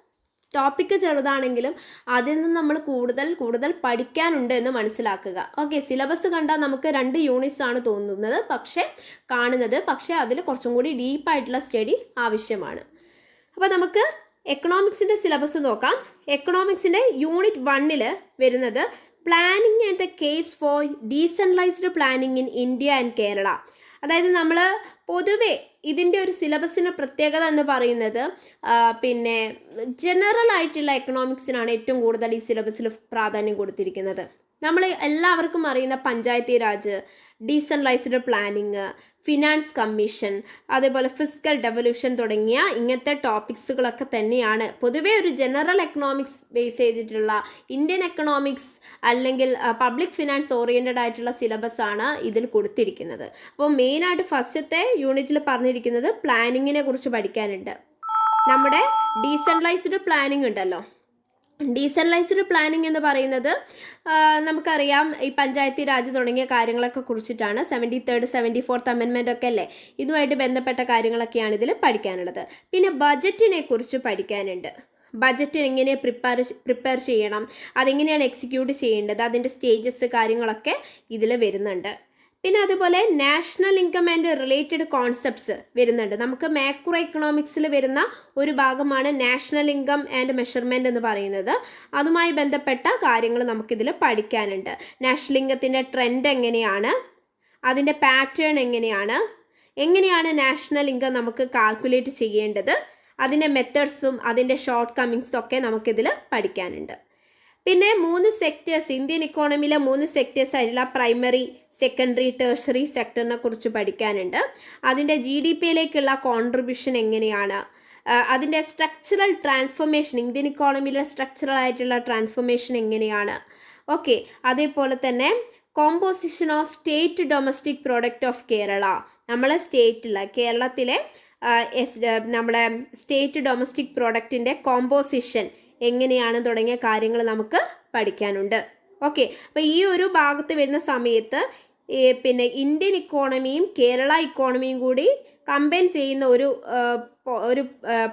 ടോപ്പിക്ക് ചെറുതാണെങ്കിലും അതിൽ നിന്ന് നമ്മൾ കൂടുതൽ കൂടുതൽ പഠിക്കാനുണ്ട് എന്ന് മനസ്സിലാക്കുക. ഓക്കെ സിലബസ് കണ്ടാൽ നമുക്ക് രണ്ട് യൂണിറ്റ്സ് ആണ് തോന്നുന്നത് പക്ഷേ കാണുന്നത് പക്ഷേ അതിൽ കുറച്ചും കൂടി ഡീപ്പായിട്ടുള്ള സ്റ്റഡി ആവശ്യമാണ്. അപ്പോൾ നമുക്ക് എക്കണോമിക്സിന്റെ സിലബസ് നോക്കാം. എക്കണോമിക്സിന്റെ യൂണിറ്റ് വണ്ണിൽ വരുന്നത് planning and the case for decentralised planning in India and Kerala അതായത് നമ്മൾ പൊതുവേ ഇതിന്റെ ഒരു സിലബസിന് പ്രത്യേകത എന്ന് പറയുന്നത് പിന്നെ ജനറൽ ആയിട്ടുള്ള എക്കണോമിക്സിനാണ് ഏറ്റവും കൂടുതൽ ഈ സിലബസിൽ പ്രാധാന്യം കൊടുത്തിരിക്കുന്നത്. നമ്മൾ എല്ലാവർക്കും അറിയുന്ന Panchayati Raj decentralised planning finance commission അതേപോലെ ഫിസിക്കൽ ഡെവല്യൂഷൻ തുടങ്ങിയ ഇങ്ങനത്തെ ടോപ്പിക്സുകളൊക്കെ തന്നെയാണ്. പൊതുവേ ഒരു ജനറൽ എക്കണോമിക്സ് ബേസ് ചെയ്തിട്ടുള്ള ഇന്ത്യൻ എക്കണോമിക്സ് അല്ലെങ്കിൽ പബ്ലിക് ഫിനാൻസ് ഓറിയന്റഡ് ആയിട്ടുള്ള സിലബസ് ആണ് ഇതിൽ കൊടുത്തിരിക്കുന്നത്. അപ്പോൾ മെയിനായിട്ട് ഫസ്റ്റത്തെ യൂണിറ്റിൽ പറഞ്ഞിരിക്കുന്നത് പ്ലാനിങ്ങിനെ കുറിച്ച് പഠിക്കാനുണ്ട്. നമ്മുടെ ഡീസെൻട്രലൈസ്ഡ് പ്ലാനിങ് ഉണ്ടല്ലോ. ഡീസെൻട്രലൈസ്ഡ് പ്ലാനിങ് എന്ന് പറയുന്നത് നമുക്കറിയാം ഈ പഞ്ചായത്തി രാജ് തുടങ്ങിയ കാര്യങ്ങളൊക്കെ കുറിച്ചിട്ടാണ് സെവന്റി തേർഡ് സെവന്റി ഫോർത്ത് അമെൻമെന്റ് ഒക്കെ അല്ലേ? ഇതുമായിട്ട് ബന്ധപ്പെട്ട കാര്യങ്ങളൊക്കെയാണ് ഇതിൽ പഠിക്കാനുള്ളത്. പിന്നെ ബജറ്റിനെ കുറിച്ച് പഠിക്കാനുണ്ട്. ബജറ്റ് എങ്ങനെ പ്രിപ്പയർ പ്രിപ്പയർ ചെയ്യണം അതെങ്ങനെയാണ് എക്സിക്യൂട്ട് ചെയ്യേണ്ടത് അതിന്റെ സ്റ്റേജസ് കാര്യങ്ങളൊക്കെ ഇതിൽ വരുന്നുണ്ട്. പിന്നെ അതുപോലെ national income and related concepts വരുന്നുണ്ട്. നമുക്ക് മാക്രോ എക്കണോമിക്സിൽ വരുന്ന ഒരു ഭാഗമാണ് നാഷണൽ ഇൻകം ആൻഡ് മെഷർമെന്റ് എന്ന് പറയുന്നത്. അതുമായി ബന്ധപ്പെട്ട കാര്യങ്ങൾ നമുക്കിതിൽ പഠിക്കാനുണ്ട്. നാഷണൽ ഇൻകത്തിന്റെ ട്രെൻഡ് എങ്ങനെയാണ്? അതിന്റെ പാറ്റേൺ എങ്ങനെയാണ്? എങ്ങനെയാണ് നാഷണൽ ഇൻകം നമുക്ക് കാൽക്കുലേറ്റ് ചെയ്യേണ്ടത്? അതിന്റെ മെത്തേഡ്സും അതിന്റെ ഷോർട്ട് കമ്മിങ്സും ഒക്കെ നമുക്കിതിൽ പഠിക്കാനുണ്ട്. പിന്നെ മൂന്ന് സെക്ടേഴ്സ് ഇന്ത്യൻ ഇക്കോണമിയിലെ മൂന്ന് സെക്ടേഴ്സ് ആയിട്ടുള്ള പ്രൈമറി സെക്കൻഡറി ടേഴ്സറി സെക്ടറിനെ കുറിച്ച് പഠിക്കാനുണ്ട്. അതിന്റെ ജി ഡി പിയിലേക്കുള്ള കോൺട്രിബ്യൂഷൻ എങ്ങനെയാണ്? അതിന്റെ സ്ട്രക്ചറൽ ട്രാൻസ്ഫോർമേഷൻ ഇന്ത്യൻ ഇക്കോണമിയിലെ സ്ട്രക്ചറൽ ആയിട്ടുള്ള ട്രാൻസ്ഫോർമേഷൻ എങ്ങനെയാണ്? ഓക്കെ അതേപോലെ തന്നെ composition of state domestic product of Kerala നമ്മളെ സ്റ്റേറ്റിലെ കേരളത്തിലെ നമ്മുടെ സ്റ്റേറ്റ് ഡൊമസ്റ്റിക് പ്രോഡക്റ്റിന്റെ കോമ്പോസിഷൻ എങ്ങനെയാണ് തുടങ്ങിയ കാര്യങ്ങൾ നമുക്ക് പഠിക്കാനുണ്ട്. ഓക്കെ അപ്പോൾ ഈ ഒരു ഭാഗത്ത് വരുന്ന സമയത്ത് പിന്നെ ഇന്ത്യൻ ഇക്കോണമിയും കേരള ഇക്കോണമിയും കൂടി കമ്പൈൻ ചെയ്യുന്ന ഒരു ഒരു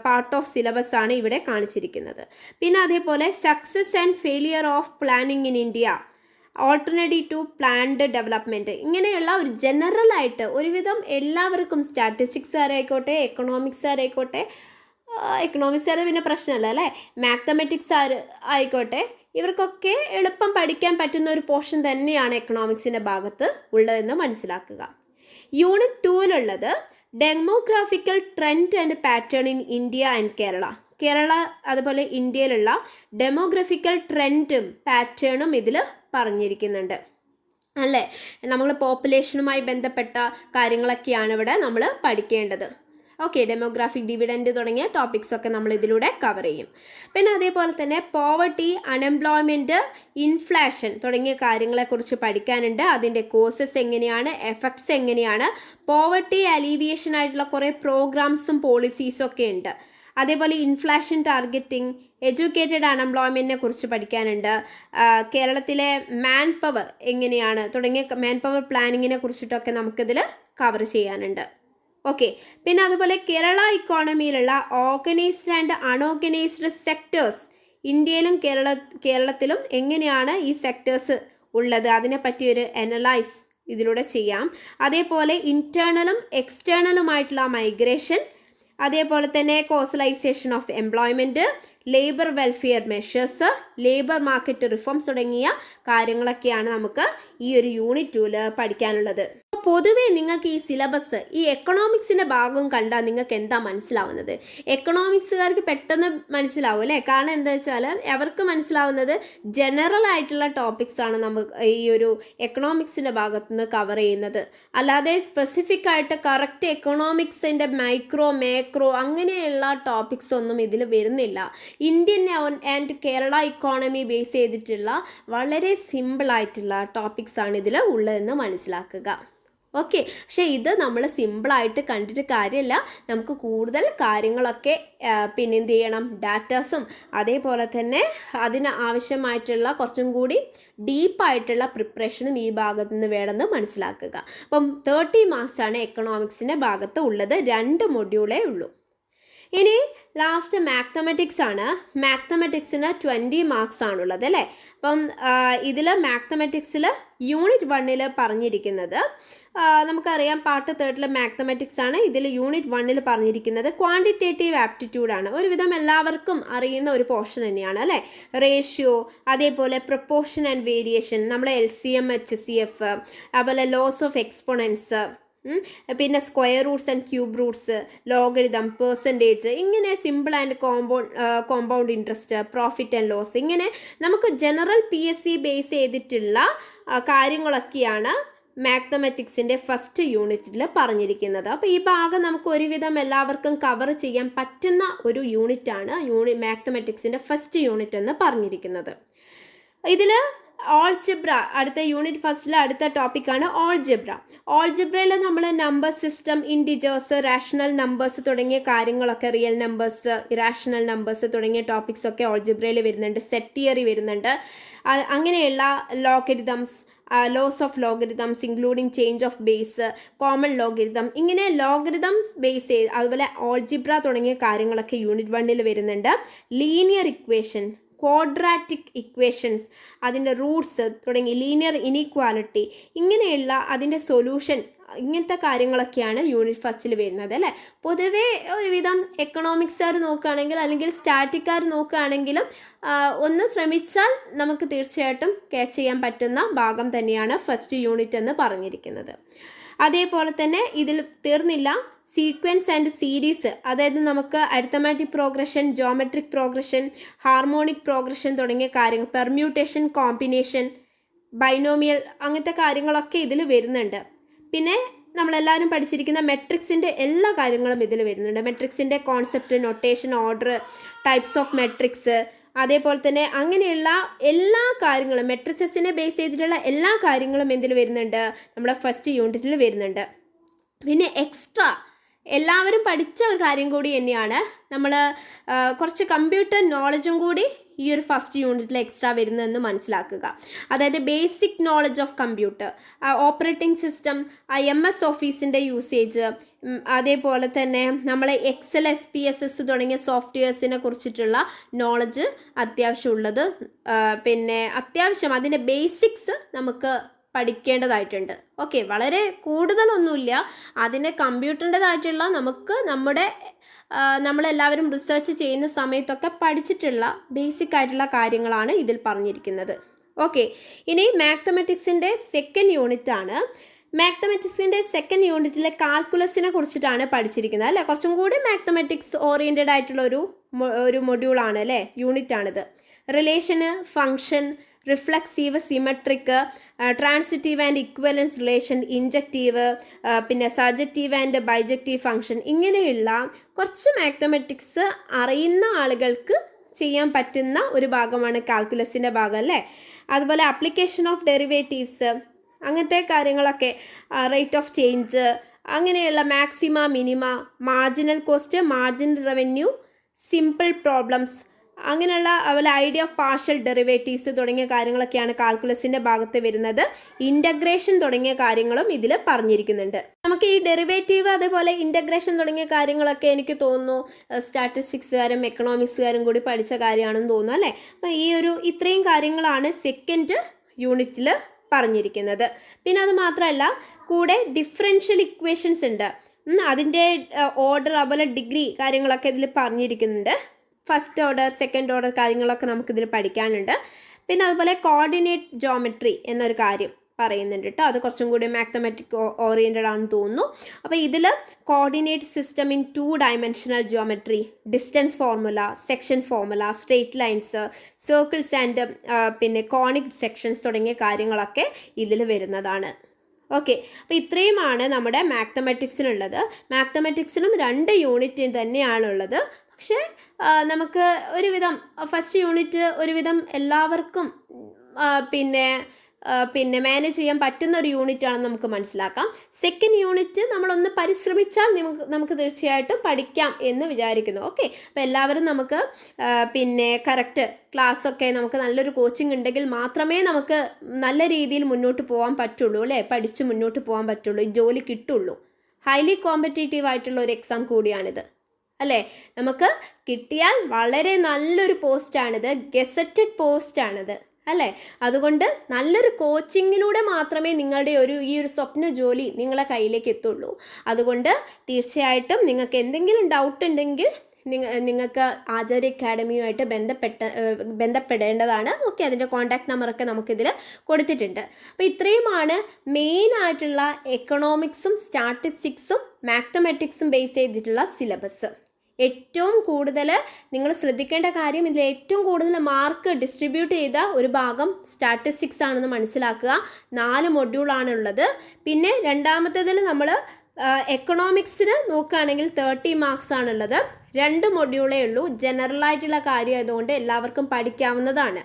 പാർട്ട് ഓഫ് സിലബസ് ആണ് ഇവിടെ കാണിച്ചിരിക്കുന്നത്. പിന്നെ അതേപോലെ success and failure of planning in India alternative to planned development ഇങ്ങനെയുള്ള ഒരു ജനറൽ ആയിട്ട് ഒരുവിധം എല്ലാവർക്കും സ്റ്റാറ്റിസ്റ്റിക്സുകാരായിക്കോട്ടെ എക്കണോമിക്സുകാരായിക്കോട്ടെ എക്കണോമിക്സുകാർ പിന്നെ പ്രശ്നമല്ല അല്ലേ? മാത്തമെറ്റിക്സ് ആര് ആയിക്കോട്ടെ. ഇവർക്കൊക്കെ എളുപ്പം പഠിക്കാൻ പറ്റുന്ന ഒരു പോർഷൻ തന്നെയാണ് എക്കണോമിക്സിന്റെ ഭാഗത്ത് ഉള്ളതെന്ന് മനസ്സിലാക്കുക. Unit ടൂവിലുള്ളത് demographical trend and pattern in India and Kerala Kerala അതുപോലെ ഇന്ത്യയിലുള്ള ഡെമോഗ്രഫിക്കൽ ട്രെൻഡും പാറ്റേണും ഇതിൽ പറഞ്ഞിരിക്കുന്നുണ്ട്. അല്ലേ? നമ്മൾ പോപ്പുലേഷനുമായി ബന്ധപ്പെട്ട കാര്യങ്ങളൊക്കെയാണ് ഇവിടെ നമ്മൾ പഠിക്കേണ്ടത്. ഓക്കെ ഡെമോഗ്രാഫിക് ഡിവിഡൻഡ് തുടങ്ങിയ ടോപ്പിക്സ് ഒക്കെ നമ്മൾ ഇതിലൂടെ കവർ ചെയ്യും. പിന്നെ അതേപോലെ തന്നെ പോവർട്ടി അൺഎംപ്ലോയ്മെന്റ് ഇൻഫ്ലേഷൻ തുടങ്ങിയ കാര്യങ്ങളെക്കുറിച്ച് പഠിക്കാനുണ്ട്. അതിന്റെ കോസസ് എങ്ങനെയാണ് എഫക്ട്സ് എങ്ങനെയാണ് പോവർട്ടി അലീവിയേഷൻ ആയിട്ടുള്ള കുറേ പ്രോഗ്രാംസും പോളിസീസും ഒക്കെ ഉണ്ട്. അതേപോലെ ഇൻഫ്ലേഷൻ ടാർഗറ്റിംഗ് എഡ്യൂക്കേറ്റഡ് അൺഎംപ്ലോയ്മെന്റിനെ കുറിച്ച് പഠിക്കാനുണ്ട്. കേരളത്തിലെ മാൻ പവർ എങ്ങനെയാണ് തുടങ്ങിയ മാൻ പവർ പ്ലാനിങ്ങിനെ കുറിച്ചിട്ടൊക്കെ നമുക്കിതിൽ കവർ ചെയ്യാനുണ്ട്. ഓക്കെ പിന്നെ അതുപോലെ കേരള ഇക്കോണമിയിലുള്ള ഓർഗനൈസ്ഡ് ആൻഡ് അൺഓർഗനൈസ്ഡ് സെക്ടേഴ്സ് ഇന്ത്യയിലും കേരള കേരളത്തിലും എങ്ങനെയാണ് ഈ സെക്ടേഴ്സ് ഉള്ളത്? അതിനെപ്പറ്റി ഒരു അനലൈസ് ഇതിലൂടെ ചെയ്യാം. അതേപോലെ ഇന്റേർണലും എക്സ്റ്റേണലുമായിട്ടുള്ള മൈഗ്രേഷൻ അതേപോലെ തന്നെ casualisation of employment labour welfare measures labour market reforms തുടങ്ങിയ കാര്യങ്ങളൊക്കെയാണ് നമുക്ക് ഈ ഒരു യൂണിറ്റ് ടൂൽ പഠിക്കാനുള്ളത്. പൊതുവേ നിങ്ങൾക്ക് ഈ സിലബസ് ഈ എക്കണോമിക്സിന്റെ ഭാഗം കണ്ടാൽ നിങ്ങൾക്ക് എന്താ മനസ്സിലാവുന്നത്? എക്കണോമിക്സുകാർക്ക് പെട്ടെന്ന് മനസ്സിലാവും അല്ലേ? കാരണം എന്താ വെച്ചാൽ അവർക്ക് മനസ്സിലാവുന്നത് ജനറൽ ആയിട്ടുള്ള ടോപ്പിക്സ് ആണ് നമുക്ക് ഈ ഒരു എക്കണോമിക്സിന്റെ ഭാഗത്ത് നിന്ന് കവർ ചെയ്യുന്നത്. അല്ലാതെ സ്പെസിഫിക് ആയിട്ട് കറക്റ്റ് എക്കണോമിക്സിന്റെ മൈക്രോ മേക്രോ അങ്ങനെയുള്ള ടോപ്പിക്സ് ഒന്നും ഇതിൽ വരുന്നില്ല. Indian and Kerala economy base ചെയ്തിട്ടുള്ള വളരെ സിമ്പിൾ ആയിട്ടുള്ള ടോപ്പിക്സ് ആണ് ഇതിൽ ഉള്ളതെന്ന് മനസ്സിലാക്കുക. ഓക്കെ പക്ഷേ ഇത് നമ്മൾ സിമ്പിളായിട്ട് കണ്ടിട്ട് കാര്യമില്ല നമുക്ക് കൂടുതൽ കാര്യങ്ങളൊക്കെ പിന്നെ എന്ത് ചെയ്യണം? ഡാറ്റാസും അതേപോലെ തന്നെ അതിന് ആവശ്യമായിട്ടുള്ള കുറച്ചും കൂടി ഡീപ്പായിട്ടുള്ള പ്രിപ്പറേഷനും ഈ ഭാഗത്ത് നിന്ന് വേണമെന്ന് മനസ്സിലാക്കുക. അപ്പം തേർട്ടി മാർക്സ് ആണ് എക്കണോമിക്സിന്റെ ഭാഗത്ത് ഉള്ളത്. രണ്ട് മൊഡ്യൂളേ ഉള്ളൂ. ഇനി ലാസ്റ്റ് മാത്തമെറ്റിക്സ് ആണ്. മാത്തമെറ്റിക്സിന് ട്വന്റി മാർക്സ് ആണുള്ളത് അല്ലേ? അപ്പം ഇതിൽ മാത്തമെറ്റിക്സിൽ യൂണിറ്റ് വണ്ണിൽ പറഞ്ഞിരിക്കുന്നത് നമുക്കറിയാം പാർട്ട് തേർഡിലെ മാത്തമാറ്റിക്സ് ആണ്. ഇതിൽ യൂണിറ്റ് വണ്ണിൽ പറഞ്ഞിരിക്കുന്നത് ക്വാണ്ടിറ്റേറ്റീവ് ആപ്റ്റിറ്റ്യൂഡ് ആണ്. ഒരുവിധം എല്ലാവർക്കും അറിയുന്ന ഒരു പോർഷൻ തന്നെയാണ് അല്ലേ? റേഷ്യോ അതേപോലെ പ്രൊപ്പോർഷൻ ആൻഡ് വേരിയേഷൻ നമ്മളെ L C M H C F അതുപോലെ ലോസ് ഓഫ് എക്സ്പോണൻസ് പിന്നെ square roots and cube roots logarithm percentage ഇങ്ങനെ simple and compound compound interest profit and loss ഇങ്ങനെ നമുക്ക് general P S C base ചെയ്തിട്ടുള്ള കാര്യങ്ങളൊക്കെയാണ് മാത്തമെറ്റിക്സിന്റെ first യൂണിറ്റിൽ പറഞ്ഞിരിക്കുന്നത്. അപ്പോൾ ഈ ഭാഗം നമുക്ക് ഒരുവിധം എല്ലാവർക്കും കവർ ചെയ്യാൻ പറ്റുന്ന ഒരു യൂണിറ്റാണ് യൂണി മാത്തമെറ്റിക്സിന്റെ ഫസ്റ്റ് യൂണിറ്റ് എന്ന് പറഞ്ഞിരിക്കുന്നത്. ഇതിൽ ഓൾജിബ്ര അടുത്ത യൂണിറ്റ് ഫസ്റ്റിലെ അടുത്ത ടോപ്പിക്കാണ് ഓൾജിബ്ര ഓൾജിബ്രയിൽ നമ്മൾ number system integers rational numbers തുടങ്ങിയ കാര്യങ്ങളൊക്കെ റിയൽ നമ്പേഴ്സ് ഇറാഷണൽ നമ്പേഴ്സ് തുടങ്ങിയ ടോപ്പിക്സ് ഒക്കെ ഓൾജിബ്രയിൽ വരുന്നുണ്ട് സെറ്റ് തിയറി വരുന്നുണ്ട്. അങ്ങനെയുള്ള logarithms laws of logarithms including change of base common logarithm ഇങ്ങനെ ലോഗരിതംസ് ബേസ് ചെയ്ത് അതുപോലെ ഓൾജിബ്ര തുടങ്ങിയ കാര്യങ്ങളൊക്കെ യൂണിറ്റ് വണ്ണിൽ വരുന്നുണ്ട്. ലീനിയർ ഇക്വേഷൻ ക്വാഡ്രാറ്റിക് ഇക്വേഷൻസ് അതിന്റെ റൂട്ട്സ് തുടങ്ങി ലീനിയർ ഇനീക്വാലിറ്റി ഇങ്ങനെയുള്ള അതിന്റെ സൊല്യൂഷൻ ഇങ്ങനത്തെ കാര്യങ്ങളൊക്കെയാണ് യൂണിറ്റ് ഫസ്റ്റിൽ വരുന്നത് അല്ലേ? പൊതുവേ ഒരുവിധം എക്കണോമിക്സുകാർ നോക്കുകയാണെങ്കിൽ അല്ലെങ്കിൽ സ്റ്റാറ്റിക്കാർ നോക്കുകയാണെങ്കിലും ഒന്ന് ശ്രമിച്ചാൽ നമുക്ക് തീർച്ചയായിട്ടും ക്യാച്ച് ചെയ്യാൻ പറ്റുന്ന ഭാഗം തന്നെയാണ് ഫസ്റ്റ് യൂണിറ്റ് എന്ന് പറഞ്ഞിരിക്കുന്നത്. അതേപോലെ തന്നെ ഇതിൽ തീർന്നില്ല സീക്വൻസ് ആൻഡ് സീരീസ് അതായത് നമുക്ക് arithmetic progression geometric progression harmonic progression തുടങ്ങിയ കാര്യങ്ങൾ പെർമ്യൂട്ടേഷൻ കോമ്പിനേഷൻ ബൈനോമിയൽ അങ്ങനത്തെ കാര്യങ്ങളൊക്കെ ഇതിൽ വരുന്നുണ്ട്. പിന്നെ നമ്മളെല്ലാവരും പഠിച്ചിരിക്കുന്ന മെട്രിക്സിന്റെ എല്ലാ കാര്യങ്ങളും ഇതിൽ വരുന്നുണ്ട്. മെട്രിക്സിന്റെ concept notation order types of matrix അതേപോലെ തന്നെ അങ്ങനെയുള്ള എല്ലാ കാര്യങ്ങളും മെട്രിസസിനെ ബേസ് ചെയ്തിട്ടുള്ള എല്ലാ കാര്യങ്ങളും എന്തിൽ വരുന്നുണ്ട്. നമ്മുടെ ഫസ്റ്റ് യൂണിറ്റിൽ വരുന്നുണ്ട്. പിന്നെ എക്സ്ട്രാ എല്ലാവരും പഠിച്ച ഒരു കാര്യം കൂടി തന്നെയാണ്. നമ്മൾ കുറച്ച് കമ്പ്യൂട്ടർ നോളജും കൂടി ഈ ഒരു ഫസ്റ്റ് യൂണിറ്റിൽ എക്സ്ട്രാ വരുന്നതെന്ന് മനസ്സിലാക്കുക. അതായത് basic knowledge of computer operating system M S ഓഫീസിന്റെ യൂസേജ് അതേപോലെ തന്നെ നമ്മൾ Excel S P S S തുടങ്ങിയ സോഫ്റ്റ്വെയർസിനെ കുറിച്ചിട്ടുള്ള നോളജ് അത്യാവശ്യമുള്ളത് പിന്നെ അത്യാവശ്യം അതിന്റെ ബേസിക്സ് നമുക്ക് പഠിക്കേണ്ടതായിട്ടുണ്ട്. ഓക്കെ വളരെ കൂടുതലൊന്നുമില്ല. അതിനെ കമ്പ്യൂട്ടറിന്റെതായിട്ടുള്ള നമുക്ക് നമ്മുടെ നമ്മളെല്ലാവരും റിസർച്ച് ചെയ്യുന്ന സമയത്തൊക്കെ പഠിച്ചിട്ടുള്ള ബേസിക് ആയിട്ടുള്ള കാര്യങ്ങളാണ് ഇതിൽ പറഞ്ഞിരിക്കുന്നത്. ഓക്കെ ഇനി മാത്തമെറ്റിക്സിന്റെ സെക്കൻഡ് യൂണിറ്റ് ആണ്. മാത്തമെറ്റിക്സിന്റെ സെക്കൻഡ് യൂണിറ്റിലെ കാൽക്കുലസിനെ കുറിച്ചിട്ടാണ് പഠിച്ചിരിക്കുന്നത് അല്ലേ? കുറച്ചും കൂടി മാത്തമെറ്റിക്സ് ഓറിയന്റഡ് ആയിട്ടുള്ള ഒരു ഒരു മൊഡ്യൂളാണ് അല്ലേ? യൂണിറ്റ് ആണിത്. Relation function reflexive symmetric transitive and equivalence relation injective പിന്നെ സജക്റ്റീവ് ആൻഡ് ബൈജക്റ്റീവ് ഫങ്ഷൻ ഇങ്ങനെയുള്ള കുറച്ച് മാത്തമെറ്റിക്സ് അറിയുന്ന ആളുകൾക്ക് ചെയ്യാൻ പറ്റുന്ന ഒരു ഭാഗമാണ് കാൽക്കുലസിന്റെ ഭാഗം അല്ലേ? അതുപോലെ അപ്ലിക്കേഷൻ ഓഫ് ഡെറിവേറ്റീവ്സ് അങ്ങനത്തെ കാര്യങ്ങളൊക്കെ റേറ്റ് ഓഫ് ചേഞ്ച് അങ്ങനെയുള്ള maxima minima marginal cost marginal revenue simple problems അങ്ങനെയുള്ള അതുപോലെ ഐഡിയ ഓഫ് പാർഷ്യൽ ഡെറിവേറ്റീവ്സ് തുടങ്ങിയ കാര്യങ്ങളൊക്കെയാണ് കാൽക്കുലസിന്റെ ഭാഗത്ത് വരുന്നത്. ഇന്റഗ്രേഷൻ തുടങ്ങിയ കാര്യങ്ങളും ഇതിൽ പറഞ്ഞിരിക്കുന്നുണ്ട്. നമുക്ക് ഈ ഡെറിവേറ്റീവ് അതേപോലെ ഇന്റഗ്രേഷൻ തുടങ്ങിയ കാര്യങ്ങളൊക്കെ എനിക്ക് തോന്നുന്നു സ്റ്റാറ്റിസ്റ്റിക്സുകാരും എക്കണോമിക്സുകാരും കൂടി പഠിച്ച കാര്യമാണെന്ന് തോന്നുന്നു അല്ലേ? അപ്പോൾ ഈ ഒരു ഇത്രയും കാര്യങ്ങളാണ് സെക്കൻഡ് യൂണിറ്റിൽ പറഞ്ഞിരിക്കുന്നത്. പിന്നെ അത് മാത്രമല്ല കൂടെ ഡിഫറൻഷ്യൽ ഇക്വേഷൻസ് ഉണ്ട്. അതിന്റെ ഓർഡർ അതുപോലെ ഡിഗ്രി കാര്യങ്ങളൊക്കെ ഇതിൽ പറഞ്ഞിരിക്കുന്നുണ്ട്. ഫസ്റ്റ് ഓർഡർ സെക്കൻഡ് ഓർഡർ കാര്യങ്ങളൊക്കെ നമുക്കിതിൽ പഠിക്കാനുണ്ട്. പിന്നെ അതുപോലെ കോർഡിനേറ്റ് ജോമെട്രി എന്നൊരു കാര്യം പറയുന്നുണ്ട് കേട്ടോ അത് കുറച്ചും കൂടി മാത്തമാറ്റിക് ഓറിയന്റഡ് ആണെന്ന് തോന്നുന്നു. അപ്പോൾ ഇതിൽ coordinate system in two dimensional geometry distance formula section formula straight lines circles and പിന്നെ കോണിക് സെക്ഷൻസ് തുടങ്ങിയ കാര്യങ്ങളൊക്കെ ഇതിൽ വരുന്നതാണ്. ഓക്കെ. അപ്പോൾ ഇത്രയുമാണ് നമ്മുടെ മാത്തമാറ്റിക്സിനുള്ളത് മാത്തമാറ്റിക്സിനും രണ്ട് യൂണിറ്റ് തന്നെയാണുള്ളത്. പക്ഷേ നമുക്ക് ഒരുവിധം ഫസ്റ്റ് യൂണിറ്റ് ഒരുവിധം എല്ലാവർക്കും പിന്നെ പിന്നെ മാനേജ് ചെയ്യാൻ പറ്റുന്ന ഒരു യൂണിറ്റ് ആണെന്ന് നമുക്ക് മനസ്സിലാക്കാം. സെക്കൻഡ് യൂണിറ്റ് നമ്മളൊന്ന് പരിശ്രമിച്ചാൽ നമുക്ക് നമുക്ക് തീർച്ചയായിട്ടും പഠിക്കാം എന്ന് വിചാരിക്കുന്നു. ഓക്കെ അപ്പോൾ എല്ലാവരും നമുക്ക് പിന്നെ കറക്റ്റ് ക്ലാസ്സൊക്കെ നമുക്ക് നല്ലൊരു കോച്ചിങ് ഉണ്ടെങ്കിൽ മാത്രമേ നമുക്ക് നല്ല രീതിയിൽ മുന്നോട്ട് പോകാൻ പറ്റുള്ളൂ അല്ലേ? പഠിച്ച് മുന്നോട്ട് പോകാൻ പറ്റുള്ളൂ ജോലി കിട്ടുള്ളൂ. ഹൈലി കോമ്പറ്റേറ്റീവ് ആയിട്ടുള്ള ഒരു എക്സാം കൂടിയാണിത്. അല്ലേ? നമുക്ക് കിട്ടിയാൽ വളരെ നല്ലൊരു പോസ്റ്റാണിത് ഗസറ്റഡ് പോസ്റ്റാണിത് അല്ലേ? അതുകൊണ്ട് നല്ലൊരു കോച്ചിങ്ങിലൂടെ മാത്രമേ നിങ്ങളുടെ ഒരു ഈ ഒരു സ്വപ്ന ജോലി നിങ്ങളെ കയ്യിലേക്ക് എത്തുള്ളൂ. അതുകൊണ്ട് തീർച്ചയായിട്ടും നിങ്ങൾക്ക് എന്തെങ്കിലും ഡൗട്ട് ഉണ്ടെങ്കിൽ നിങ്ങ നിങ്ങൾക്ക് ആചാര്യ അക്കാഡമിയുമായിട്ട് ബന്ധപ്പെട്ട ബന്ധപ്പെടേണ്ടതാണ്. ഓക്കെ അതിന്റെ കോൺടാക്ട് നമ്പറൊക്കെ നമുക്കിതിൽ കൊടുത്തിട്ടുണ്ട്. അപ്പോൾ ഇത്രയുമാണ് മെയിൻ ആയിട്ടുള്ള എക്കണോമിക്സും സ്റ്റാറ്റിസ്റ്റിക്സും മാത്തമാറ്റിക്സും ബേസ് ചെയ്തിട്ടുള്ള സിലബസ് ഏറ്റവും കൂടുതൽ നിങ്ങൾ ശ്രദ്ധിക്കേണ്ട കാര്യം ഇതിൽ ഏറ്റവും കൂടുതൽ മാർക്ക് ഡിസ്ട്രിബ്യൂട്ട് ചെയ്ത ഒരു ഭാഗം സ്റ്റാറ്റിസ്റ്റിക്സ് ആണെന്ന് മനസ്സിലാക്കുക. നാല് മൊഡ്യൂളാണ് ഉള്ളത് പിന്നെ രണ്ടാമത്തേതിൽ നമ്മൾ എക്കണോമിക്സിന് നോക്കുകയാണെങ്കിൽ തേർട്ടി മാർക്സ് ആണുള്ളത്. രണ്ട് മൊഡ്യൂളേ ഉള്ളൂ. ജനറൽ ആയിട്ടുള്ള കാര്യം ആയതുകൊണ്ട് എല്ലാവർക്കും പഠിക്കാവുന്നതാണ്.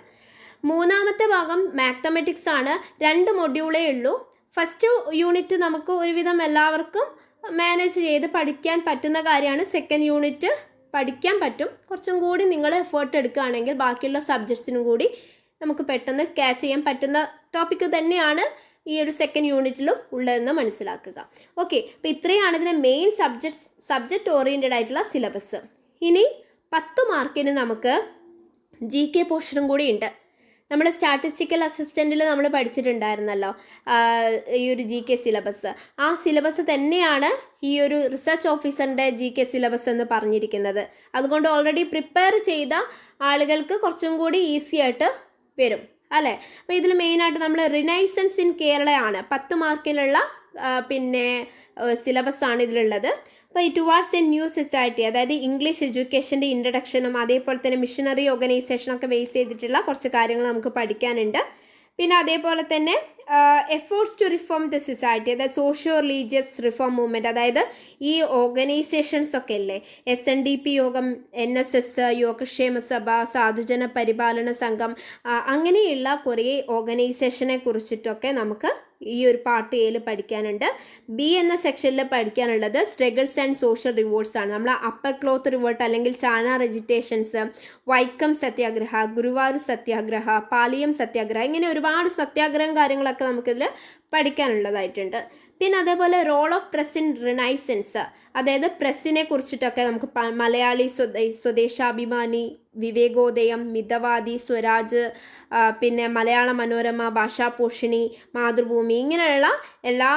മൂന്നാമത്തെ ഭാഗം മാത്തമെറ്റിക്സ് ആണ്. രണ്ട് മൊഡ്യൂളേ ഉള്ളൂ. ഫസ്റ്റ് യൂണിറ്റ് നമുക്ക് ഒരുവിധം എല്ലാവർക്കും മാനേജ് ചെയ്ത് പഠിക്കാൻ പറ്റുന്ന കാര്യമാണ് സെക്കൻഡ് യൂണിറ്റ് പഠിക്കാൻ പറ്റും. കുറച്ചും കൂടി നിങ്ങൾ എഫേർട്ട് എടുക്കുകയാണെങ്കിൽ ബാക്കിയുള്ള സബ്ജക്ട്സിനും കൂടി നമുക്ക് പെട്ടെന്ന് ക്യാച്ച് ചെയ്യാൻ പറ്റുന്ന ടോപ്പിക്ക് തന്നെയാണ് ഈ ഒരു സെക്കൻഡ് യൂണിറ്റിലും ഉള്ളതെന്ന് മനസ്സിലാക്കുക. ഓക്കെ അപ്പോൾ ഇത്രയാണ് ഇതിന്റെ മെയിൻ സബ്ജക്ട് സബ്ജക്റ്റ് ഓറിയന്റഡ് ആയിട്ടുള്ള സിലബസ് ഇനി പത്ത് മാർക്കിന് നമുക്ക് ജി കെ പോർഷനും കൂടി ഉണ്ട്. നമ്മൾ സ്റ്റാറ്റിസ്റ്റിക്കൽ അസിസ്റ്റന്റിൽ നമ്മൾ പഠിച്ചിട്ടുണ്ടായിരുന്നല്ലോ ഈ ഒരു ജി കെ സിലബസ് ആ സിലബസ് തന്നെയാണ് ഈ ഒരു റിസർച്ച് ഓഫീസറിന്റെ ജി കെ സിലബസ് എന്ന് പറഞ്ഞിരിക്കുന്നത്. അതുകൊണ്ട് ഓൾറെഡി പ്രിപ്പയർ ചെയ്ത ആളുകൾക്ക് കുറച്ചും കൂടി ഈസി ആയിട്ട് വരും അല്ലേ? അപ്പോൾ ഇതിൽ മെയിനായിട്ട് നമ്മൾ റിനൈസൻസ് ഇൻ കേരളയാണ് പത്ത് മാർക്കിലുള്ള പിന്നെ സിലബസ് ആണ് ഇതിലുള്ളത്. അപ്പോൾ ഈ ടുവാർഡ്സ് എ ന്യൂ സൊസൈറ്റി അതായത് ഇംഗ്ലീഷ് എഡ്യൂക്കേഷന്റെ ഇൻട്രഡക്ഷനും അതേപോലെ തന്നെ മിഷനറി ഓർഗനൈസേഷനൊക്കെ ബേസ് ചെയ്തിട്ടുള്ള കുറച്ച് കാര്യങ്ങൾ നമുക്ക് പഠിക്കാനുണ്ട്. പിന്നെ അതേപോലെ തന്നെ efforts to reform the society അതായത് സോഷ്യോ റിലീജിയസ് റിഫോം മൂവ്മെന്റ് അതായത് ഈ ഓർഗനൈസേഷൻസ് ഒക്കെ അല്ലേ S N D P Yogam N S S Yogakshema Sabha Sadhujana പരിപാലന സംഘം അങ്ങനെയുള്ള കുറേ ഓർഗനൈസേഷനെ കുറിച്ചിട്ടൊക്കെ നമുക്ക് ഈ ഒരു പാർട്ട് എയിൽ പഠിക്കാനുണ്ട്. ബി എന്ന സെക്ഷനിൽ പഠിക്കാനുള്ളത് സ്ട്രഗിൾസ് ആൻഡ് സോഷ്യൽ റിവോൾട്ട്സ് ആണ്. നമ്മൾ അപ്പർ ക്ലോത്ത് റിവോർട്ട് അല്ലെങ്കിൽ ചാന റെജിറ്റേഷൻസ് വൈക്കം സത്യാഗ്രഹ ഗുരുവായൂർ സത്യാഗ്രഹ പാലിയം സത്യാഗ്രഹ ഇങ്ങനെ ഒരുപാട് സത്യാഗ്രഹം കാര്യങ്ങളൊക്കെ നമുക്കിതിൽ പഠിക്കാനുള്ളതായിട്ടുണ്ട്. പിന്നെ അതേപോലെ role of press in renaissance അതായത് പ്രസ്സിനെ കുറിച്ചിട്ടൊക്കെ നമുക്ക് മലയാളി സ്വദേ സ്വദേശാഭിമാനി വിവേകോദയം മിതവാദി സ്വരാജ് പിന്നെ മലയാള മനോരമ ഭാഷാപോഷിണി മാതൃഭൂമി ഇങ്ങനെയുള്ള എല്ലാ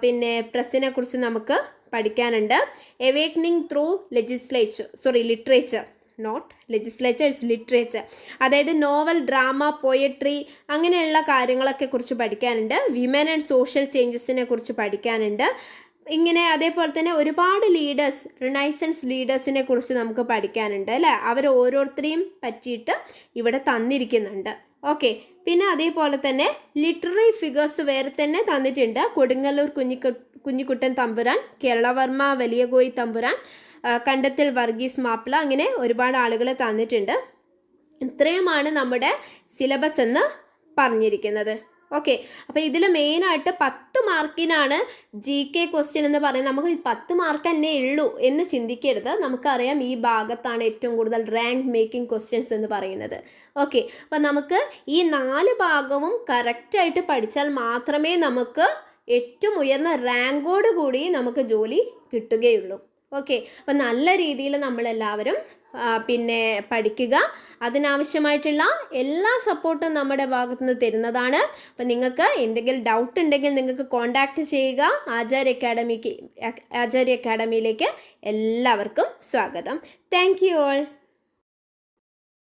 പിന്നെ പ്രസ്സിനെ കുറിച്ച് നമുക്ക് പഠിക്കാനുണ്ട്. Awakening through legislature sorry literature not legislatures literature അതായത് നോവൽ ഡ്രാമ പോയട്രി അങ്ങനെയുള്ള കാര്യങ്ങളൊക്കെ കുറിച്ച് പഠിക്കാനുണ്ട്. വിമൻ ആൻഡ് സോഷ്യൽ ചേഞ്ചസിനെ കുറിച്ച് പഠിക്കാനുണ്ട്. ഇങ്ങനെ അതേപോലെ തന്നെ ഒരുപാട് ലീഡേഴ്സ് റിനൈസൻസ് ലീഡേഴ്സിനെ കുറിച്ച് നമുക്ക് പഠിക്കാനുണ്ട് അല്ലേ? അവർ ഓരോരുത്തരെയും പറ്റിയിട്ട് ഇവിടെ തന്നിരിക്കുന്നുണ്ട്. ഓക്കെ പിന്നെ അതേപോലെ തന്നെ ലിറ്റററി ഫിഗേഴ്സ് വേറെ തന്നെ തന്നിട്ടുണ്ട്. കൊടുങ്ങല്ലൂർ കുഞ്ഞിക്കു കുഞ്ഞിക്കുട്ടൻ തമ്പുരാൻ കേരളവർമ്മ വലിയകോയി തമ്പുരാൻ കണ്ടത്തിൽ വർഗീസ് മാപ്പിള അങ്ങനെ ഒരുപാട് ആളുകളെ തന്നിട്ടുണ്ട്. ഇത്രയുമാണ് നമ്മുടെ സിലബസ് എന്ന് പറഞ്ഞിരിക്കുന്നത്. ഓക്കെ അപ്പോൾ ഇതിൽ മെയിനായിട്ട് പത്ത് മാർക്കിനാണ് ജി കെ ക്വസ്റ്റ്യൻ എന്ന് പറയുന്നത്. നമുക്ക് പത്ത് മാർക്ക് തന്നെ ഉള്ളൂ എന്ന് ചിന്തിക്കരുത്. നമുക്കറിയാം ഈ ഭാഗത്താണ് ഏറ്റവും കൂടുതൽ റാങ്ക് മേക്കിംഗ് ക്വസ്റ്റ്യൻസ് എന്ന് പറയുന്നത്. ഓക്കെ അപ്പോൾ നമുക്ക് ഈ നാല് ഭാഗവും കറക്റ്റായിട്ട് പഠിച്ചാൽ മാത്രമേ നമുക്ക് ഏറ്റവും ഉയർന്ന റാങ്കോട് കൂടി നമുക്ക് ജോലി കിട്ടുകയുള്ളൂ. ഓക്കെ. അപ്പം നല്ല രീതിയിൽ നമ്മളെല്ലാവരും പിന്നെ പഠിക്കുക. അതിനാവശ്യമായിട്ടുള്ള എല്ലാ സപ്പോർട്ടും നമ്മുടെ ഭാഗത്തു നിന്ന് തരുന്നതാണ്. അപ്പം നിങ്ങൾക്ക് എന്തെങ്കിലും ഡൗട്ട് ഉണ്ടെങ്കിൽ നിങ്ങൾക്ക് കോൺടാക്റ്റ് ചെയ്യുക. ആചാര്യ അക്കാഡമിക്ക് ആചാര്യ അക്കാഡമിയിലേക്ക് എല്ലാവർക്കും സ്വാഗതം. Thank you all